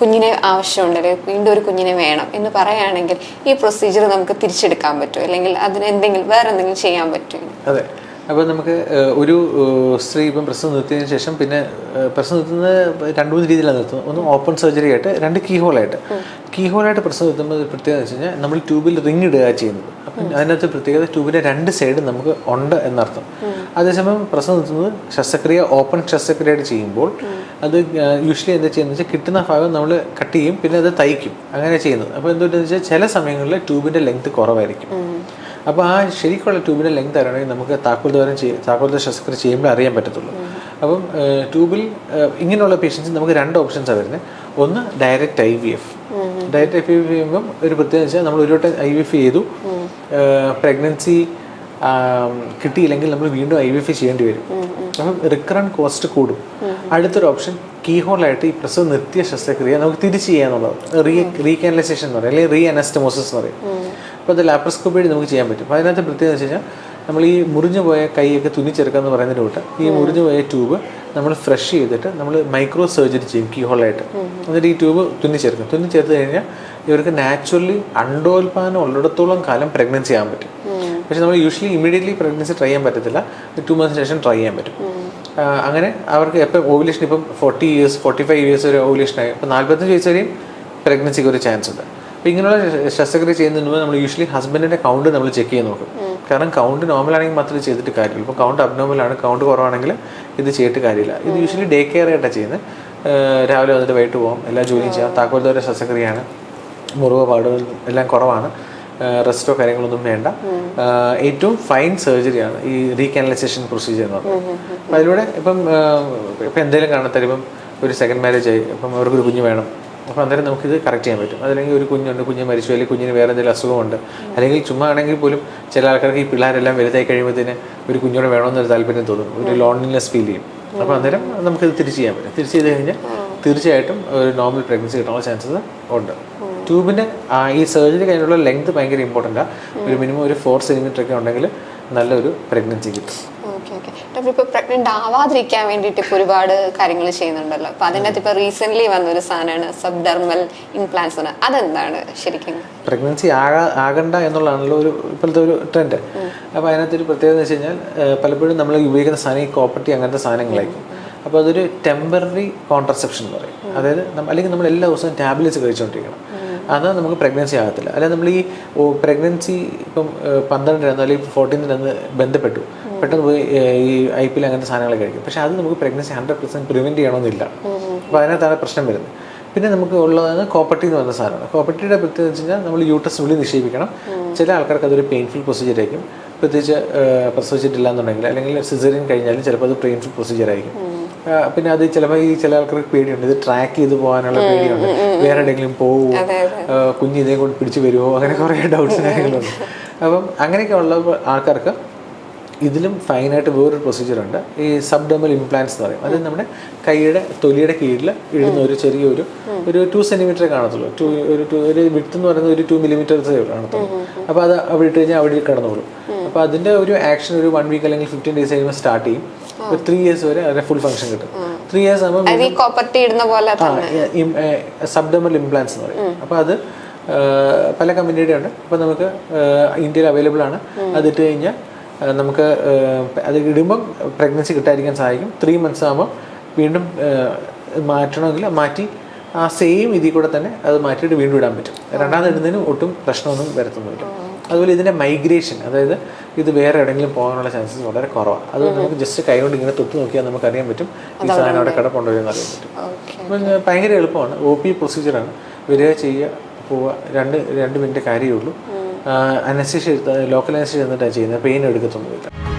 കുഞ്ഞിനെ ആവശ്യമുണ്ട് അല്ലെങ്കിൽ വീണ്ടും ഒരു കുഞ്ഞിനെ വേണം എന്ന് പറയുകയാണെങ്കിൽ ഈ പ്രൊസീജിയർ നമുക്ക് തിരിച്ചെടുക്കാൻ പറ്റുമോ അല്ലെങ്കിൽ അതിന് എന്തെങ്കിലും വേറെ എന്തെങ്കിലും ചെയ്യാൻ പറ്റുമോ അതെ. അപ്പോൾ നമുക്ക് ഒരു സ്ത്രീ ഇപ്പം പ്രസവം നിർത്തിയതിന് ശേഷം പിന്നെ പ്രസവം നിർത്തുന്നത് രണ്ട് മൂന്ന് രീതിയിലാണ് നിർത്തുന്നത്. ഒന്ന് ഓപ്പൺ സർജറി ആയിട്ട് രണ്ട് കീ ഹോളായിട്ട് കീ ഹോളായിട്ട് പ്രസവം നിർത്തുമ്പോൾ പ്രത്യേകത വെച്ച് കഴിഞ്ഞാൽ നമ്മൾ ട്യൂബിൽ റിങ് ഇടുക ചെയ്യുന്നത്. അപ്പം അതിനകത്ത് പ്രത്യേകത ട്യൂബിന്റെ രണ്ട് സൈഡ് നമുക്ക് ഉണ്ട് എന്നർത്ഥം. അതേസമയം പ്രസവം നിർത്തുന്നത് ശസ്ത്രക്രിയ ഓപ്പൺ ശസ്ത്രക്രിയയായിട്ട് ചെയ്യുമ്പോൾ അത് യൂഷ്വലി എന്താ ചെയ്യുന്നത് വെച്ചാൽ കിട്ടുന്ന ഭാഗം നമ്മൾ കട്ട് ചെയ്യും പിന്നെ അത് തയ്ക്കും. അങ്ങനെ ചെയ്യുന്നത്. അപ്പോൾ എന്തുകൊണ്ടെന്ന് വെച്ചാൽ ചില സമയങ്ങളിൽ ട്യൂബിന്റെ ലെങ്ത് കുറവായിരിക്കും. അപ്പോൾ ആ ശരിക്കുള്ള ട്യൂബിന്റെ ലെങ്ത് അറിയണമെങ്കിൽ നമുക്ക് താക്കോൽ ദ്വാരം ചെയ്യ താക്കോൽ ദ്വാര ശസ്ത്രക്രിയ ചെയ്യുമ്പോൾ അറിയാൻ പറ്റത്തുള്ളൂ. അപ്പം ട്യൂബിൽ ഇങ്ങനെയുള്ള പേഷ്യൻസ് നമുക്ക് രണ്ട് ഓപ്ഷൻസാണ് വരുന്നത് ഒന്ന് direct I V F direct I V F ചെയ്യുമ്പം ഒരു പ്രത്യേകത വെച്ചാൽ നമ്മൾ ഒരു വട്ടം ഐ വി എഫ് ചെയ്തു. പ്രഗ്നൻസി കിട്ടിയില്ലെങ്കിൽ നമ്മൾ വീണ്ടും ഐ വി എഫ് ചെയ്യേണ്ടി വരും. അപ്പം റിക്കറൻ കോസ്റ്റ് കൂടും. അടുത്തൊരു ഓപ്ഷൻ കീഹോളായിട്ട് ഈ പ്രസവം നിർത്തിയ ശസ്ത്രക്രിയ നമുക്ക് തിരിച്ചു ചെയ്യാന്നുള്ളത്. റീ റീകാനലൈസേഷൻ എന്ന് പറയും. അല്ലെങ്കിൽ റീ അനസ്റ്റമോസിസ് എന്ന് പറയും. അപ്പോൾ അത് ലാപ്രോസ്കോപ്പി വഴി നമുക്ക് ചെയ്യാൻ പറ്റും. അപ്പോൾ അതിനകത്ത് പ്രത്യേകത വെച്ച് കഴിഞ്ഞാൽ നമ്മൾ ഈ മുറിഞ്ഞു പോയ കൈയൊക്കെ തുന്നിച്ചെടുക്കുക എന്ന് പറയുന്നതിന് കൂട്ട് ഈ മുറിഞ്ഞു പോയ ട്യൂബ് നമ്മൾ ഫ്രഷ് ചെയ്തിട്ട് നമ്മൾ മൈക്രോ സർജറി ചെയ്യും കീ ഹോളായിട്ട് എന്നിട്ട് ഈ ട്യൂബ് തുന്നിച്ചേർക്കും തുന്നിച്ചേർത്ത് കഴിഞ്ഞാൽ ഇവർക്ക് നാച്ചുറലി അണ്ടോൽപാദനം ഉള്ളിടത്തോളം കാലം പ്രഗ്നൻസി ചെയ്യാൻ പറ്റും. പക്ഷെ നമ്മൾ യൂഷ്വലി ഇമീഡിയറ്റ്ലി പ്രഗ്നൻസി ട്രൈ ചെയ്യാൻ പറ്റത്തില്ല. ടു മന്ത്സിന് ശേഷം ട്രൈ ചെയ്യാൻ പറ്റും. അങ്ങനെ അവർക്ക് എപ്പോൾ ഓവുലേഷൻ ഇപ്പം forty years forty five years വരെ ഓവുലേഷൻ ആയി. ഇപ്പം നാൽപ്പത്തഞ്ച് വയസ്സ് വരെയും പ്രഗ്നൻസിക്ക് ഒരു ചാൻസ് ഉണ്ട്. അപ്പോൾ ഇങ്ങനെയുള്ള ശസ്ത്രക്രിയ ചെയ്യുന്നതിന് മുമ്പ് നമ്മൾ യൂഷ്വലി ഹസ്ബൻഡിന്റെ കൗണ്ട് നമ്മൾ ചെക്ക് ചെയ്ത് നോക്കും. കാരണം കൗണ്ട് നോർമൽ ആണെങ്കിൽ മാത്രമേ ചെയ്തിട്ട് കാര്യമില്ല ഇപ്പോൾ കൗണ്ട് അബ്നോർമൽ ആണ്. കൗണ്ട് കുറവാണെങ്കിൽ ഇത് ചെയ്തിട്ട് കാര്യമില്ല. ഇത് യൂഷ്വലി ഡേ കെയർ ആയിട്ടാണ് ചെയ്യുന്നത്. രാവിലെ വന്നിട്ട് വൈകിട്ട് പോകും എല്ലാ ജോലിയും ചെയ്യാം. താക്കോൽദോര ശസ്ത്രക്രിയയാണ്. മുറിവ് പാടുകൾ എല്ലാം കുറവാണ്. റെസ്റ്റോ കാര്യങ്ങളൊന്നും വേണ്ട. ഏറ്റവും ഫൈൻ സർജറിയാണ് ഈ റീകാനലൈസേഷൻ പ്രൊസീജിയർ എന്ന് പറയുന്നത് അപ്പം അതിലൂടെ ഇപ്പം ഇപ്പം എന്തെങ്കിലും കാണത്തരും ഇപ്പം ഒരു സെക്കൻഡ് മാരേജ് ആയി. ഇപ്പം അവർക്കൊരു കുഞ്ഞ് വേണം. അപ്പോൾ അന്നേരം നമുക്കിത് കറക്റ്റ് ചെയ്യാൻ പറ്റും. അതല്ലെങ്കിൽ ഒരു കുഞ്ഞുണ്ട് കുഞ്ഞ് മരിച്ചു അല്ലെങ്കിൽ കുഞ്ഞിന് വേറെ എന്തെങ്കിലും അസുഖമുണ്ട്. അല്ലെങ്കിൽ ചുമ്മാ ആണെങ്കിൽ പോലും ചില ആൾക്കാർക്ക് ഈ പിള്ളേരെല്ലാം വലുതായി കഴിയുമ്പോഴത്തേന് ഒരു കുഞ്ഞോട് വേണമെന്നൊരു താല്പര്യം തോന്നും. ഒരു ലോൺലിനെസ് ഫീൽ ചെയ്യും. അപ്പോൾ അന്നേരം നമുക്കിത് തിരിച്ച് ചെയ്യാൻ പറ്റും. തിരിച്ച് ചെയ്ത് കഴിഞ്ഞാൽ തീർച്ചയായിട്ടും ഒരു നോർമൽ പ്രഗ്നൻസി കിട്ടാനുള്ള ചാൻസസ് ഉണ്ട്. ട്യൂബിന്റെ ഈ സർജറി കഴിഞ്ഞുള്ള ലെങ്ത് ഭയങ്കര ഇമ്പോർട്ടന്റാണ് ഒരു മിനിമം ഒരു ഫോർ സെന്റിമീറ്റർ ഒക്കെ ഉണ്ടെങ്കിൽ നല്ലൊരു പ്രഗ്നൻസി കിട്ടും. ഇപ്പോൾ പ്രഗ്നന്റ് ആവാതിരിക്കാൻ വേണ്ടിയിട്ട് ഇപ്പോൾ ഒരുപാട് കാര്യങ്ങൾ ചെയ്യുന്നുണ്ടല്ലോ. അപ്പോൾ അതിന്റെ അകത്ത് ഇപ്പോൾ റീസെന്റ്ലി വന്ന ഒരു സാധനമാണ് സബ്ഡർമൽ ഇംപ്ലാന്റ്സ് എന്ന്. അതെന്താണ് ശരിക്കും? പ്രഗ്നൻസി ആകാ ആകണ്ട എന്നുള്ളതാണല്ലോ ഒരു ഇപ്പോഴത്തെ ഒരു ട്രെൻഡ് അപ്പോൾ അതിനകത്ത് ഒരു പ്രത്യേകത എന്ന് വെച്ച് കഴിഞ്ഞാൽ പലപ്പോഴും നമ്മൾ ഉപയോഗിക്കുന്ന സാധനം ഈ കോപ്പർട്ടി അങ്ങനത്തെ സാധനങ്ങളായിരിക്കും. അപ്പോൾ അതൊരു ടെമ്പററി കോൺട്രസെപ്ഷൻ എന്ന് പറയും. അതായത് അല്ലെങ്കിൽ നമ്മൾ എല്ലാ ദിവസവും ടാബ്ലറ്റ്സ് കഴിച്ചുകൊണ്ടിരിക്കണം അത് നമുക്ക് പ്രഗ്നൻസി ആകത്തില്ല. അല്ലെങ്കിൽ നമ്മൾ ഈ പ്രഗ്നൻസി ഇപ്പം ഏഹ് പന്ത്രണ്ടിന് അല്ലെങ്കിൽ ഫോർട്ടീനിന് ബന്ധപ്പെട്ടു. പെട്ടെന്ന് പോയി ഈ ഐ പി എൽ അങ്ങനത്തെ സാധനങ്ങൾ കഴിക്കും പക്ഷേ അത് നമുക്ക് പ്രഗ്നൻസി ഹൺഡ്രഡ് പെർസെന്റ് പ്രിവെന്റ് ചെയ്യണമെന്നില്ല അപ്പോൾ അതിനകത്താണ് പ്രശ്നം വരുന്നത്. പിന്നെ നമുക്ക് ഉള്ളതാണ് കോപ്പർട്ടി എന്ന് പറയുന്ന സാധനമാണ്. കോപ്പർട്ടിയുടെ പ്രത്യേകത വെച്ച് കഴിഞ്ഞാൽ നമ്മൾ യൂട്ടസിനുള്ളിൽ നിക്ഷേപിക്കണം. ചില ആൾക്കാർക്ക് അതൊരു പെയിൻഫുൾ പ്രൊസീജിയർ ആയിരിക്കും. പ്രത്യേകിച്ച് പ്രസവിച്ചിട്ടില്ല എന്നുണ്ടെങ്കിൽ അല്ലെങ്കിൽ സിസേറിയൻ കഴിഞ്ഞാലും ചിലപ്പോൾ അത് പെയിൻഫുൾ പ്രൊസീജിയർ ആയിരിക്കും. പിന്നെ അത് ചിലപ്പോൾ ഈ ചില ആൾക്കാർക്ക് പേടിയുണ്ട്. ഇത് ട്രാക്ക് ചെയ്ത് പോകാനുള്ള പേടിയുണ്ട്. വേറെ എവിടെയെങ്കിലും പോവുമോ ആ, കുഞ്ഞ് ഇതേ കൊണ്ട് പിടിച്ചു വരുമോ അങ്ങനെ കുറേ ഡൗട്ട്സ് കാര്യങ്ങളുണ്ട്. അപ്പം അങ്ങനെയൊക്കെ ഉള്ള ആൾക്കാർക്ക് ഇതിലും ഫൈനായിട്ട് വേറൊരു പ്രൊസീജിയറുണ്ട് ഈ സബ്ഡമൽ ഇംപ്ലാന്റ്സ് എന്ന് പറയും. അത് നമ്മുടെ കൈയുടെ തൊലിയുടെ കീഴിൽ ഇടുന്ന ഒരു ചെറിയൊരു ഒരു ടു സെന്റിമീറ്റർ കാണത്തുള്ളൂ. ടു ഒരു ടു ഒരു വിട്ട് എന്ന് പറയുന്നത് ഒരു ടു മില്ലിമീറ്റർ കാണത്തുള്ളൂ. അപ്പോൾ അത് അവിടെ ഇട്ട് കഴിഞ്ഞാൽ അവിടെ കിടന്നോളും. അപ്പോൾ അതിന്റെ ഒരു ആക്ഷൻ ഒരു വൺ വീക്ക് അല്ലെങ്കിൽ ഫിഫ്റ്റീൻ ഡേയ്സ് കഴിയുമ്പോൾ സ്റ്റാർട്ട് ചെയ്യും. ഒരു ത്രീ ഇയേഴ്സ് വരെ അതിന് ഫുൾ ഫംഗ്ഷൻ കിട്ടും. ത്രീ ഇയേഴ്സ് ആകുമ്പോൾ സബ്ഡമൽ ഇംപ്ലാന്റ്സ് എന്ന് പറയും. അപ്പോൾ അത് പല കമ്പനിയുടെ ഉണ്ട് അപ്പോൾ നമുക്ക് ഇന്ത്യയിൽ അവൈലബിൾ ആണ്. അതിട്ട് കഴിഞ്ഞാൽ നമുക്ക് അത് ഇടുമ്പം പ്രഗ്നൻസി കിട്ടാതിരിക്കാൻ സഹായിക്കും. ത്രീ മന്ത്സ് ആകുമ്പോൾ വീണ്ടും മാറ്റണമെങ്കിൽ മാറ്റി ആ സെയിം ഇതിൽ കൂടെ തന്നെ അത് മാറ്റിയിട്ട് വീണ്ടും ഇടാൻ പറ്റും. രണ്ടാമത് ഇടുന്നതിന് ഒട്ടും പ്രശ്നമൊന്നും വരുത്തുന്നില്ല അതുപോലെ ഇതിന്റെ മൈഗ്രേഷൻ അതായത് ഇത് വേറെ എവിടെയെങ്കിലും പോകാനുള്ള ചാൻസസ് വളരെ കുറവാണ് അത് നമുക്ക് ജസ്റ്റ് കൈകൊണ്ട് ഇങ്ങനെ തൊട്ട് നോക്കിയാൽ നമുക്ക് അറിയാൻ പറ്റും ഈ സാധനം അവിടെ കിടപ്പുണ്ടോ എന്ന് അറിയാൻ പറ്റും. ഭയങ്കര എളുപ്പമാണ്. ഒ പി പ്രൊസീജിയറാണ് വരിക ചെയ്യുക പോവുക. രണ്ട് രണ്ട് മിനിറ്റ് കാര്യമേ ഉള്ളൂ. അനസ്തേഷ്യ ലോക്കൽ അനസ്തേഷ്യ എന്നിട്ടാണ് ചെയ്യുന്നത്. പെയിൻ എടുക്കത്തൊന്നുമില്ല.